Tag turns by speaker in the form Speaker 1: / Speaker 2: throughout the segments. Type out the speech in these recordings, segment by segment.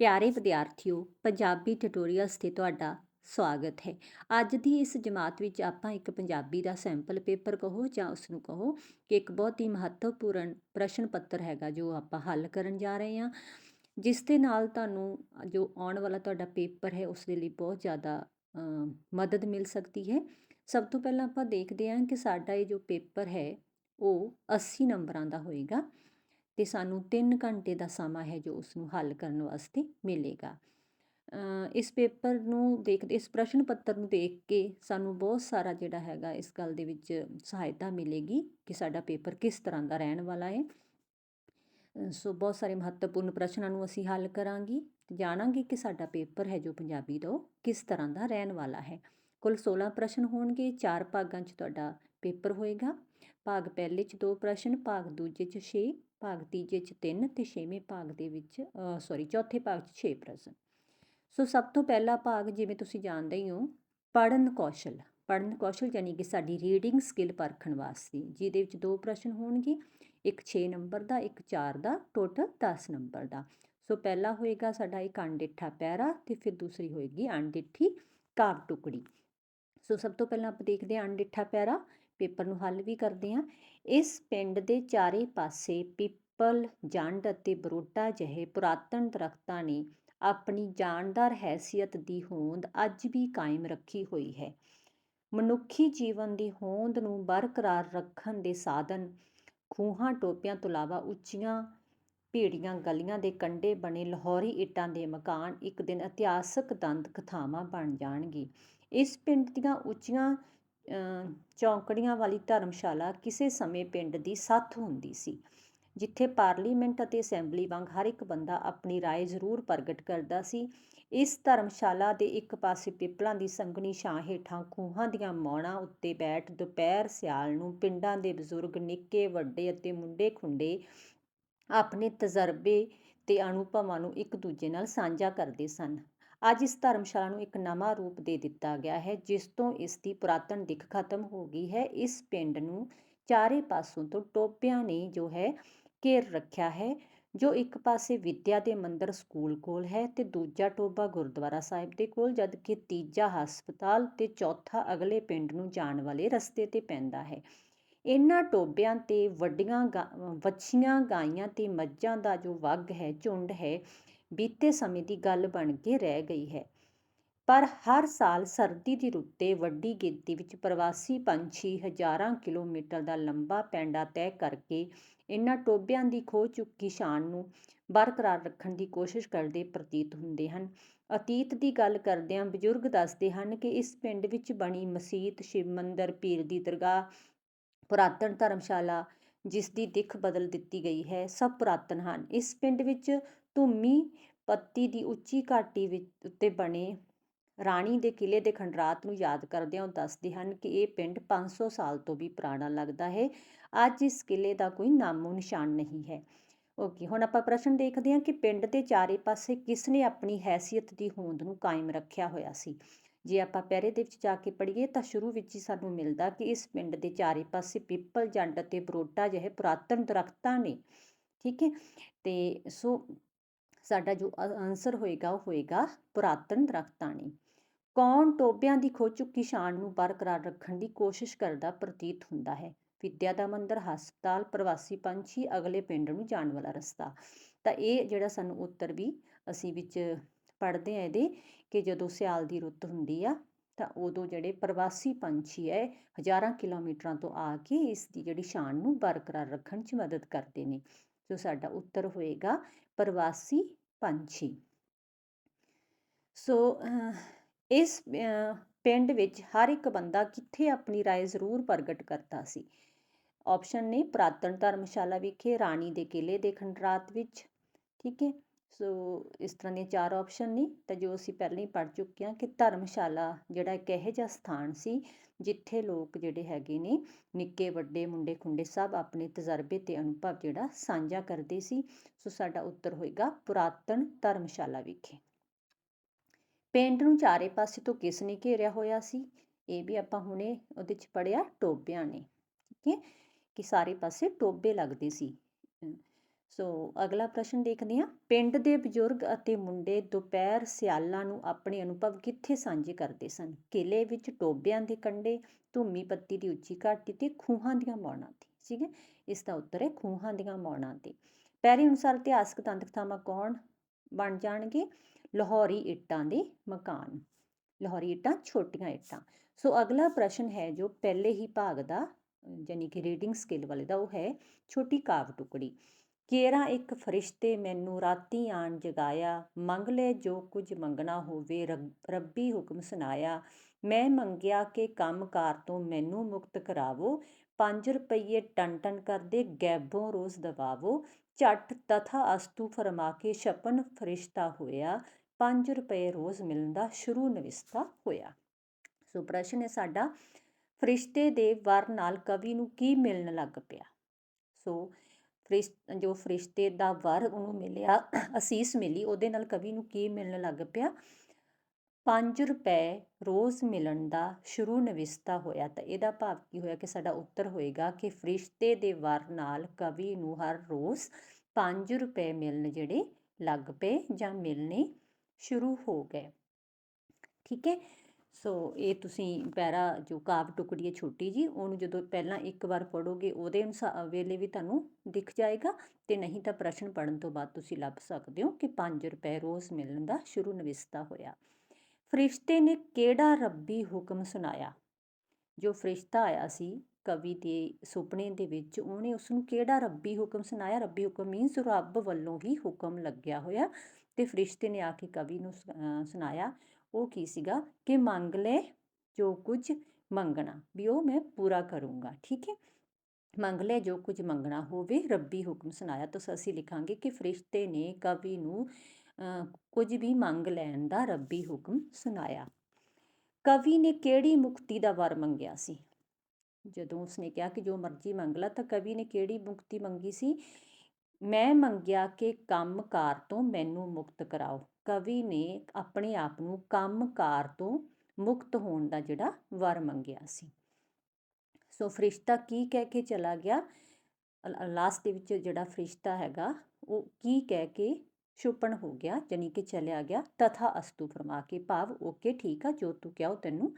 Speaker 1: ਪਿਆਰੇ ਵਿਦਿਆਰਥੀਓ, ਪੰਜਾਬੀ ਟਿਊਟੋਰੀਅਲਸ ਤੇ ਤੁਹਾਡਾ ਸਵਾਗਤ ਹੈ। ਅੱਜ ਦੀ ਇਸ ਜਮਾਤ ਵਿੱਚ ਆਪਾਂ ਇੱਕ ਪੰਜਾਬੀ ਦਾ ਸੈਂਪਲ ਪੇਪਰ ਕਹੋ ਜਾਂ ਉਸ ਨੂੰ ਕਹੋ ਕਿ ਇੱਕ ਬਹੁਤ ਹੀ ਮਹੱਤਵਪੂਰਨ ਪ੍ਰਸ਼ਨ ਪੱਤਰ ਹੈਗਾ ਜੋ ਆਪਾਂ ਹੱਲ ਕਰਨ ਜਾ ਰਹੇ ਹਾਂ, ਜਿਸ ਦੇ ਨਾਲ ਤੁਹਾਨੂੰ ਜੋ ਆਉਣ ਵਾਲਾ ਤੁਹਾਡਾ ਪੇਪਰ ਹੈ ਉਸ ਦੇ ਲਈ ਬਹੁਤ ਜ਼ਿਆਦਾ ਮਦਦ ਮਿਲ ਸਕਦੀ ਹੈ। ਸਭ ਤੋਂ ਪਹਿਲਾਂ ਆਪਾਂ ਦੇਖਦੇ ਹਾਂ ਕਿ ਸਾਡਾ ਇਹ ਜੋ ਪੇਪਰ ਹੈ, ਉਹ 80 ਨੰਬਰਾਂ ਦਾ ਹੋਏਗਾ। ਤੇ ਸਾਨੂੰ 3 ਘੰਟੇ ਦਾ ਸਮਾਂ ਹੈ ਜੋ ਉਸ ਨੂੰ ਹੱਲ ਕਰਨ ਵਾਸਤੇ ਮਿਲੇਗਾ। ਇਸ ਪੇਪਰ ਨੂੰ ਦੇਖਦੇ, ਇਸ ਪ੍ਰਸ਼ਨ ਪੱਤਰ ਨੂੰ ਦੇਖ ਕੇ ਸਾਨੂੰ ਬਹੁਤ ਸਾਰਾ ਜਿਹੜਾ ਹੈਗਾ ਇਸ ਗੱਲ ਦੇ ਵਿੱਚ ਸਹਾਇਤਾ ਮਿਲੇਗੀ ਕਿ ਸਾਡਾ ਪੇਪਰ ਕਿਸ ਤਰ੍ਹਾਂ ਦਾ ਰਹਿਣ ਵਾਲਾ ਹੈ। ਸੋ ਬਹੁਤ ਸਾਰੇ ਮਹੱਤਵਪੂਰਨ ਪ੍ਰਸ਼ਨਾਂ ਨੂੰ ਅਸੀਂ ਹੱਲ ਕਰਾਂਗੇ, ਜਾਣਾਂਗੇ ਕਿ ਸਾਡਾ ਪੇਪਰ ਹੈ ਜੋ ਪੰਜਾਬੀ ਦਾ ਉਹ ਕਿਸ ਤਰ੍ਹਾਂ ਦਾ ਰਹਿਣ ਵਾਲਾ ਹੈ। ਕੁੱਲ 16 ਪ੍ਰਸ਼ਨ ਹੋਣਗੇ, ਚਾਰ ਭਾਗਾਂ 'ਚ ਤੁਹਾਡਾ ਪੇਪਰ ਹੋਏਗਾ। ਭਾਗ ਪਹਿਲੇ 'ਚ ਦੋ ਪ੍ਰਸ਼ਨ, ਭਾਗ ਦੂਜੇ 'ਚ 6 ਭਾਗ ਤੀਜੇ 'ਚ 3 ਤੇ ਛੇਵੇਂ ਭਾਗ ਦੇ ਵਿੱਚ ਸੌਰੀ ਚੌਥੇ ਭਾਗ 'ਚ 6 ਪ੍ਰਸ਼ਨ। ਸੋ ਸਭ ਤੋਂ ਪਹਿਲਾ ਭਾਗ ਜਿਵੇਂ ਤੁਸੀਂ ਜਾਣਦੇ ਹੀ ਹੋ ਪੜਨ ਕੌਸ਼ਲ। ਪੜਨ ਕੌਸ਼ਲ ਯਾਨੀ ਕਿ ਸਾਡੀ ਰੀਡਿੰਗ ਸਕਿੱਲ ਪਰਖਣ ਵਾਸਤੇ, ਜਿਹਦੇ ਵਿੱਚ ਦੋ ਪ੍ਰਸ਼ਨ ਹੋਣਗੇ, ਇੱਕ 6 ਨੰਬਰ ਦਾ, ਇੱਕ 4 ਦਾ ਟੋਟਲ 10 ਨੰਬਰ ਦਾ। ਸੋ ਪਹਿਲਾ ਹੋਏਗਾ ਸਾਡਾ ਇੱਕ ਅਣਡਿੱਠਾ ਪੈਰਾ ਤੇ ਫਿਰ ਦੂਸਰੀ ਹੋਏਗੀ ਅਣਡਿੱਠੀ ਕਾਵ ਟੁਕੜੀ। ਸੋ ਸਭ ਤੋਂ ਪਹਿਲਾਂ ਆਪਾਂ ਦੇਖਦੇ ਹਾਂ ਅਣਡਿੱਠਾ ਪੈਰਾ। ਪੇਪਰ ਨੂੰ ਹੱਲ ਵੀ ਕਰਦੇ ਹਾਂ। ਇਸ ਪਿੰਡ ਦੇ ਚਾਰੇ ਪਾਸੇ ਪਿੱਪਲ, ਜੰਡ ਅਤੇ ਬਰੋਟਾ ਜਿਹੇ ਪੁਰਾਤਨ ਦਰਖਤਾਂ ਨੇ ਆਪਣੀ ਜਾਨਦਾਰ ਹੈਸੀਅਤ ਦੀ ਹੋਂਦ ਅੱਜ ਵੀ ਕਾਇਮ ਰੱਖੀ ਹੋਈ ਹੈ। ਮਨੁੱਖੀ ਜੀਵਨ ਦੀ ਹੋਂਦ ਨੂੰ ਬਰਕਰਾਰ ਰੱਖਣ ਦੇ ਸਾਧਨ ਖੂਹਾਂ ਟੋਪਿਆਂ ਤੋਂ ਇਲਾਵਾ ਉੱਚੀਆਂ ਭੀੜੀਆਂ ਗਲੀਆਂ ਦੇ ਕੰਢੇ ਬਣੇ ਲਾਹੌਰੀ ਇੱਟਾਂ ਦੇ ਮਕਾਨ ਇੱਕ ਦਿਨ ਇਤਿਹਾਸਕ ਦੰਦ ਕਥਾਵਾਂ ਬਣ ਜਾਣਗੇ। ਇਸ ਪਿੰਡ ਦੀਆਂ ਉੱਚੀਆਂ ਚੌਂਕੜੀਆਂ ਵਾਲੀ ਧਰਮਸ਼ਾਲਾ ਕਿਸੇ ਸਮੇਂ ਪਿੰਡ ਦੀ ਸੱਥ ਹੁੰਦੀ ਸੀ ਜਿੱਥੇ ਪਾਰਲੀਮੈਂਟ ਅਤੇ ਅਸੈਂਬਲੀ ਵਾਂਗ ਹਰ ਇੱਕ ਬੰਦਾ ਆਪਣੀ رائے ਜ਼ਰੂਰ ਪ੍ਰਗਟ ਕਰਦਾ ਸੀ ਇਸ ਧਰਮਸ਼ਾਲਾ ਦੇ ਇੱਕ ਪਾਸੇ ਪਿੱਪਲਾਂ ਦੀ ਸੰਘਣੀ ਛਾਂ ਹੇਠਾਂ ਖੂਹਾਂ ਦੀਆਂ ਮੌਣਾਂ ਉੱਤੇ ਬੈਠ ਦੁਪਹਿਰ ਸਿਆਲ ਨੂੰ ਪਿੰਡਾਂ ਦੇ ਬਜ਼ੁਰਗ ਨਿੱਕੇ ਵੱਡੇ ਅਤੇ ਮੁੰਡੇ ਖੁੰਡੇ ਆਪਣੇ ਤਜਰਬੇ ਤੇ ਅਨੁਭਵਾਂ ਨੂੰ ਇੱਕ ਦੂਜੇ ਨਾਲ ਸਾਂਝਾ ਕਰਦੇ ਸਨ ਅੱਜ ਇਸ ਧਰਮਸ਼ਾਲਾ ਨੂੰ ਇੱਕ ਨਵਾਂ ਰੂਪ ਦੇ ਦਿੱਤਾ ਗਿਆ ਹੈ, ਜਿਸ ਤੋਂ ਇਸ ਦੀ ਪੁਰਾਤਨ ਦਿੱਖ ਖਤਮ ਹੋ ਗਈ ਹੈ। ਇਸ ਪਿੰਡ ਨੂੰ ਚਾਰੇ ਪਾਸੋਂ ਤੋਂ ਟੋਪਿਆਂ ਨੇ ਜੋ ਹੈ ਘੇਰ ਰੱਖਿਆ ਹੈ, ਜੋ ਇੱਕ ਪਾਸੇ ਵਿੱਦਿਆ ਦੇ ਮੰਦਰ ਸਕੂਲ ਕੋਲ ਹੈ ਤੇ ਦੂਜਾ ਟੋਬਾ ਗੁਰਦੁਆਰਾ ਸਾਹਿਬ ਦੇ ਕੋਲ, ਜਦਕਿ ਤੀਜਾ ਹਸਪਤਾਲ ਤੇ ਚੌਥਾ ਅਗਲੇ ਪਿੰਡ ਨੂੰ ਜਾਣ ਵਾਲੇ ਰਸਤੇ ਤੇ ਪੈਂਦਾ ਹੈ। ਇਹਨਾਂ ਟੋਬਿਆਂ ਤੇ ਵੱਡੀਆਂ ਗਾ- ਵੱਛੀਆਂ ਗਾਈਆਂ ਤੇ ਮੱਝਾਂ ਦਾ ਜੋ ਵੱਗ ਹੈ, ਝੁੰਡ ਹੈ ਬੀਤੇ ਸਮੇਂ ਦੀ ਗੱਲ ਬਣ ਕੇ ਰਹਿ ਗਈ ਹੈ। ਪਰ ਹਰ ਸਾਲ ਸਰਦੀ ਦੀ ਰੁੱਤੇ ਵੱਡੀ ਗਿਣਤੀ ਵਿੱਚ ਪ੍ਰਵਾਸੀ ਪੰਛੀ ਹਜ਼ਾਰਾਂ ਕਿਲੋਮੀਟਰ ਦਾ ਲੰਬਾ ਪੈਂਡਾ ਤੈਅ ਕਰਕੇ ਇਹਨਾਂ ਟੋਬਿਆਂ ਦੀ ਖੋ ਚੁੱਕੀ ਸ਼ਾਨ ਨੂੰ ਬਰਕਰਾਰ ਰੱਖਣ ਦੀ ਕੋਸ਼ਿਸ਼ ਕਰਦੇ ਪ੍ਰਤੀਤ ਹੁੰਦੇ ਹਨ। ਅਤੀਤ ਦੀ ਗੱਲ ਕਰਦਿਆਂ ਬਜ਼ੁਰਗ ਦੱਸਦੇ ਹਨ ਕਿ ਇਸ ਪਿੰਡ ਵਿੱਚ ਬਣੀ ਮਸਜਿਦ ਸ਼ਿਵ ਮੰਦਰ ਪੀਰ ਦੀ ਦਰਗਾਹ ਪੁਰਾਤਨ ਧਰਮਸ਼ਾਲਾ, ਜਿਸ ਦੀ ਦਿੱਖ ਬਦਲ ਦਿੱਤੀ ਗਈ ਹੈ, ਸਭ ਪੁਰਾਤਨ ਹਨ। ਇਸ ਪਿੰਡ ਵਿੱਚ ਧੂਮੀ ਪੱਤੀ ਦੀ ਉੱਚੀ ਘਾਟੀ ਵਿੱਚ ਉੱਤੇ ਬਣੇ ਰਾਣੀ ਦੇ ਕਿਲ੍ਹੇ ਦੇ ਖੰਡਰਾਤ ਨੂੰ ਯਾਦ ਕਰਦਿਆਂ ਉਹ ਦੱਸਦੇ ਹਨ ਕਿ ਇਹ ਪਿੰਡ 500 ਸਾਲ ਤੋਂ ਵੀ ਪੁਰਾਣਾ ਲੱਗਦਾ ਹੈ। ਅੱਜ ਇਸ ਕਿਲ੍ਹੇ ਦਾ ਕੋਈ ਨਾਮੋ ਨਿਸ਼ਾਨ ਨਹੀਂ ਹੈ। ਓਕੇ, ਹੁਣ ਆਪਾਂ ਪ੍ਰਸ਼ਨ ਦੇਖਦੇ ਹਾਂ ਕਿ ਪਿੰਡ ਦੇ ਚਾਰੇ ਪਾਸੇ ਕਿਸ ਨੇ ਆਪਣੀ ਹੈਸੀਅਤ ਦੀ ਹੋਂਦ ਨੂੰ ਕਾਇਮ ਰੱਖਿਆ ਹੋਇਆ ਸੀ। ਜੇ ਆਪਾਂ ਪਹਿਰੇ ਦੇ ਵਿੱਚ ਜਾ ਕੇ ਪੜ੍ਹੀਏ ਤਾਂ ਸ਼ੁਰੂ ਵਿੱਚ ਹੀ ਸਾਨੂੰ ਮਿਲਦਾ ਕਿ ਇਸ ਪਿੰਡ ਦੇ ਚਾਰੇ ਪਾਸੇ ਪਿੱਪਲ ਜੰਡ ਅਤੇ ਬਰੋਟਾ ਜਿਹੇ ਪੁਰਾਤਨ ਦਰਖਤਾਂ ਨੇ। ਠੀਕ ਹੈ? ਤੇ ਸੋ ਸਾਡਾ ਜੋ ਆਨਸਰ ਹੋਏਗਾ, ਉਹ ਹੋਏਗਾ ਪੁਰਾਤਨ ਦਰਖਤਾਂ ਨੇ ਕੌਣ ਟੋਬਿਆਂ ਦੀ ਖੋ ਚੁੱਕੀ ਸ਼ਾਨ ਨੂੰ ਬਰਕਰਾਰ ਰੱਖਣ ਦੀ ਕੋਸ਼ਿਸ਼ ਕਰਦਾ ਪ੍ਰਤੀਤ ਹੁੰਦਾ ਹੈ। ਵਿਦਿਆ ਦਾ ਮੰਦਰ, ਹਸਪਤਾਲ, ਪ੍ਰਵਾਸੀ ਪੰਛੀ, ਅਗਲੇ ਪਿੰਡ ਨੂੰ ਜਾਣ ਵਾਲਾ ਰਸਤਾ। ਤਾਂ ਇਹ ਜਿਹੜਾ ਸਾਨੂੰ ਉੱਤਰ ਵੀ ਅਸੀਂ ਵਿੱਚ ਪੜ੍ਹਦੇ ਆ ਇਹਦੇ ਕਿ ਜਦੋਂ ਸਿਆਲ ਦੀ ਰੁੱਤ ਹੁੰਦੀ ਆ, ਤਾਂ ਉਦੋਂ ਜਿਹੜੇ ਪ੍ਰਵਾਸੀ ਪੰਛੀ ਹੈ, ਹਜ਼ਾਰਾਂ ਕਿਲੋਮੀਟਰਾਂ ਤੋਂ ਆ ਕੇ ਇਸ ਦੀ ਜਿਹੜੀ ਸ਼ਾਨ ਨੂੰ ਬਰਕਰਾਰ ਰੱਖਣ 'ਚ ਮਦਦ ਕਰਦੇ ਨੇ। ਸੋ ਸਾਡਾ ਉੱਤਰ ਹੋਏਗਾ ਪ੍ਰਵਾਸੀ ਪੰਛੀ ਸੋ ਅਹ, ਇਸ ਅਹ, ਪਿੰਡ ਵਿੱਚ ਹਰ ਇੱਕ ਬੰਦਾ ਕਿੱਥੇ ਆਪਣੀ رائے ਜ਼ਰੂਰ ਪ੍ਰਗਟ ਕਰਦਾ ਸੀ ਆਪਸ਼ਨ ਨੇ ਪੁਰਾਤਨ ਧਰਮਸ਼ਾਲਾ ਵਿਖੇ ਰਾਣੀ ਦੇ ਕਿਲੇ ਦੇ ਖੰਡਰਾਤ ਵਿੱਚ ਠੀਕ ਹੈ ਸੋ ਇਸ ਤਰ੍ਹਾਂ ਦੀਆਂ ਚਾਰ ਆਪਸ਼ਨ ਨੇ ਤਾਂ ਜੋ ਅਸੀਂ ਪਹਿਲਾਂ ਹੀ ਪੜ੍ਹ ਚੁੱਕੇ ਹਾਂ ਕਿ ਧਰਮਸ਼ਾਲਾ ਜਿਹੜਾ ਇੱਕ ਇਹੋ ਜਿਹਾ ਸਥਾਨ ਸੀ ਜਿੱਥੇ ਲੋਕ ਜਿਹੜੇ ਹੈਗੇ ਨੇ, ਨਿੱਕੇ, ਵੱਡੇ, ਮੁੰਡੇ, ਖੁੰਡੇ ਸਭ ਆਪਣੇ ਤਜਰਬੇ ਤੇ ਅਨੁਭਵ ਜਿਹੜਾ ਸਾਂਝਾ ਕਰਦੇ ਸੀ। ਸੋ ਸਾਡਾ ਉੱਤਰ ਹੋਏਗਾ ਪੁਰਾਤਨ ਧਰਮਸ਼ਾਲਾ ਵਿਖੇ। ਪਿੰਡ ਨੂੰ ਚਾਰੇ ਪਾਸੇ ਤੋਂ ਕਿਸ ਨੇ ਘੇਰਿਆ ਹੋਇਆ ਸੀ? ਇਹ ਵੀ ਆਪਾਂ ਹੁਣੇ ਉਹਦੇ ਚ ਪੜਿਆ ਟੋਬਿਆਂ ਨੇ। ਠੀਕ ਹੈ? ਕਿ ਸਾਰੇ ਪਾਸੇ ਟੋਬੇ ਲੱਗਦੇ ਸੀ। ਸੋ ਅਗਲਾ ਪ੍ਰਸ਼ਨ ਦੇਖਦੇ ਹਾਂ। ਪਿੰਡ ਦੇ ਬਜ਼ੁਰਗ ਅਤੇ ਮੁੰਡੇ ਦੁਪਹਿਰ ਸਿਆਲਾਂ ਨੂੰ ਆਪਣੇ ਅਨੁਭਵ ਕਿੱਥੇ ਸਾਂਝੇ ਕਰਦੇ ਸਨ? ਕਿਲੇ ਵਿੱਚ ਟੋਬਿਆਂ ਦੇ ਕੰਢੇ, ਧੂਮੀ ਪੱਤੀ ਦੀ ਉੱਚੀ ਘਾਟੀ ਤੇ ਖੂਹਾਂ ਦੀਆਂ ਮੌਣਾਂ ਤੇ। ਠੀਕ ਹੈ? ਇਸ ਦਾ ਉੱਤਰ ਹੈ ਖੂਹਾਂ ਦੀਆਂ ਮੌਣਾਂ ਤੇ। ਪੈਰੀ ਅਨੁਸਾਰ ਇਤਿਹਾਸਕ ਤੰਤ ਕਥਾਵਾਂ ਕੌਣ ਬਣ ਜਾਣਗੇ? ਲਾਹੌਰੀ ਇੱਟਾਂ ਦੇ ਮਕਾਨ। ਲਾਹੌਰੀ ਇੱਟਾਂ, ਛੋਟੀਆਂ ਇੱਟਾਂ। ਸੋ ਅਗਲਾ ਪ੍ਰਸ਼ਨ ਹੈ ਜੋ ਪਹਿਲੇ ਹੀ ਭਾਗ ਦਾ, ਯਾਨੀ ਕਿ ਰੀਡਿੰਗ ਸਕਿੱਲ ਵਾਲੇ ਦਾ, ਉਹ ਹੈ ਛੋਟੀ ਕਾਵ ਟੁਕੜੀ। ਕੇਰਾ ਇੱਕ ਫਰਿਸ਼ਤੇ ਮੈਨੂੰ ਰਾਤੀ ਆਣ ਜਗਾਇਆ, ਮੰਗ ਲੈ ਜੋ ਕੁਝ ਮੰਗਣਾ ਹੋਵੇ, ਰੱਬੀ ਹੁਕਮ ਸੁਨਾਇਆ ਮੈਂ ਮੰਗਿਆ ਕਿ ਕੰਮਕਾਰ ਤੋਂ ਮੈਨੂੰ ਮੁਕਤ ਕਰਾਵੋ 5 ਰੁਪਏ ਟਨ ਟਨ ਕਰਦੇ ਗੈਬੋਂ ਰੋਜ਼ ਦਵਾਵੋ। ਝੱਟ ਤਥਾ ਅਸਤੂ ਫਰਮਾ ਕੇ ਛਪਨ ਫਰਿਸ਼ਤਾ ਹੋਇਆ 5 ਰੁਪਏ ਰੋਜ਼ ਮਿਲਣ ਦਾ ਸ਼ੁਰੂ ਨਵਿਸਤਾ ਹੋਇਆ। ਸੋ ਪ੍ਰਸ਼ਨ ਹੈ ਸਾਡਾ, ਫਰਿਸ਼ਤੇ ਦੇ ਵਰ ਨਾਲ ਕਵੀ ਨੂੰ ਕੀ ਮਿਲਣ ਲੱਗ ਪਿਆ? ਸੋ ਫਰਿਸ਼, ਜੋ ਫਰਿਸ਼ਤੇ ਦਾ ਵਰ ਉਹਨੂੰ ਮਿਲਿਆ, ਅਸੀਸ ਮਿਲੀ, ਉਹਦੇ ਨਾਲ ਕਵੀ ਨੂੰ ਕੀ ਮਿਲਣ ਲੱਗ ਪਿਆ? 5 ਰੁਪਏ ਰੋਜ਼ ਮਿਲਣ ਦਾ ਸ਼ੁਰੂ ਨਵਿਸਤਾ ਹੋਇਆ ਤਾਂ ਇਹਦਾ ਭਾਵ ਕੀ ਹੋਇਆ ਕਿ ਸਾਡਾ ਉੱਤਰ ਹੋਏਗਾ ਕਿ ਫਰਿਸ਼ਤੇ ਦੇ ਵਰ ਨਾਲ ਕਵੀ ਨੂੰ ਹਰ ਰੋਜ਼ 5 ਰੁਪਏ ਮਿਲਣ ਜਿਹੜੇ ਲੱਗ ਪਏ ਜਾਂ ਮਿਲਣੇ ਸ਼ੁਰੂ ਹੋ ਗਏ। ਠੀਕ ਹੈ? ਸੋ ਇਹ ਤੁਸੀਂ ਪੈਰਾ ਜੋ ਕਾਵ ਟੁਕੜੀ ਹੈ ਛੋਟੀ ਜੀ, ਉਹਨੂੰ ਜਦੋਂ ਪਹਿਲਾਂ ਇੱਕ ਵਾਰ ਪੜੋਗੇ ਉਹਦੇ ਅਨੁਸਾਰ ਵੇਲੇ ਵੀ ਤੁਹਾਨੂੰ ਦਿਖ ਜਾਏਗਾ ਤੇ ਨਹੀਂ ਤਾਂ ਪ੍ਰਸ਼ਨ ਪੜਨ ਤੋਂ ਬਾਅਦ ਤੁਸੀਂ ਲੱਭ ਸਕਦੇ ਹੋ ਕਿ 5 ਰੁਪਏ ਰੋਜ਼ ਮਿਲਣ ਦਾ ਸ਼ੁਰੂ ਨਵਿਸਤਾ ਹੋਇਆ। ਫਰਿਸ਼ਤੇ ਨੇ ਕਿਹੜਾ ਰੱਬੀ ਹੁਕਮ ਸੁਨਾਇਆ ਜੋ ਫਰਿਸ਼ਤਾ ਆਇਆ ਸੀ ਕਵੀ ਦੇ ਸੁਪਨੇ ਦੇ ਵਿੱਚ, ਉਹਨੇ ਉਸ ਨੂੰ ਕਿਹੜਾ ਰੱਬੀ ਹੁਕਮ ਸੁਨਾਇਆ ਰੱਬੀ ਹੁਕਮ ਮੀਨਸ ਰੱਬ ਵੱਲੋਂ ਹੀ ਹੁਕਮ ਲੱਗਿਆ ਹੋਇਆ। ਤੇ ਫਰਿਸ਼ਤੇ ਨੇ ਆ ਕੇ ਕਵੀ ਨੂੰ ਸੁ- ਸੁਨਾਇਆ ਉਹ ਕੀ ਸੀਗਾ ਕਿ ਮੰਗ ਲੈ, ਜੋ ਕੁਝ ਮੰਗਣਾ, ਵੀ ਉਹ ਮੈਂ ਪੂਰਾ ਕਰੂੰਗਾ, ਠੀਕ ਹੈ? ਮੰਗ ਲੈ, ਜੋ ਕੁਝ ਮੰਗਣਾ ਹੋਵੇ, ਰੱਬੀ ਹੁਕਮ ਸੁਣਾਇਆ। ਤਾਂ ਅਸੀਂ ਲਿਖਾਂਗੇ ਕਿ ਫਰਿਸ਼ਤੇ ਨੇ ਕਵੀ ਨੂੰ ਕੁਝ ਵੀ ਮੰਗ ਲੈਣ ਦਾ ਰੱਬੀ ਹੁਕਮ ਸੁਣਾਇਆ। ਕਵੀ ਨੇ ਕਿਹੜੀ ਮੁਕਤੀ ਦਾ ਵਰ ਮੰਗਿਆ ਸੀ? ਜਦੋਂ ਉਸਨੇ ਕਿਹਾ ਕਿ ਜੋ ਮਰਜ਼ੀ ਮੰਗ ਲਾ, ਤਾਂ ਕਵੀ ਨੇ ਕਿਹੜੀ ਮੁਕਤੀ ਮੰਗੀ ਸੀ? ਮੈਂ ਮੰਗਿਆ ਕਿ ਕੰਮਕਾਰ ਤੋਂ ਮੈਨੂੰ ਮੁਕਤ ਕਰਾਓ। ਕਵੀ ਨੇ ਆਪਣੇ ਆਪ ਨੂੰ ਕੰਮਕਾਰ ਤੋਂ ਮੁਕਤ ਹੋਣ ਦਾ ਜਿਹੜਾ ਵਰ ਮੰਗਿਆ ਸੀ। ਸੋ ਫਰਿਸ਼ਤਾ ਕੀ ਕਹਿ ਕੇ ਚਲਾ ਗਿਆ? ਲਾਸਟ ਦੇ ਵਿੱਚ ਜਿਹੜਾ ਫਰਿਸ਼ਤਾ ਹੈਗਾ, ਉਹ ਕੀ ਕਹਿ ਕੇ ਛੁਪਣ ਹੋ ਗਿਆ? ਜਾਨੀ ਕਿ ਚਲਿਆ ਗਿਆ। ਤਥਾ ਅਸਤੂ ਫਰਮਾ ਕੇ ਭਾਵ, ਓਕੇ, ਠੀਕ ਆ, ਜੋ ਤੂੰ ਕਿਹਾ ਉਹ ਤੈਨੂੰ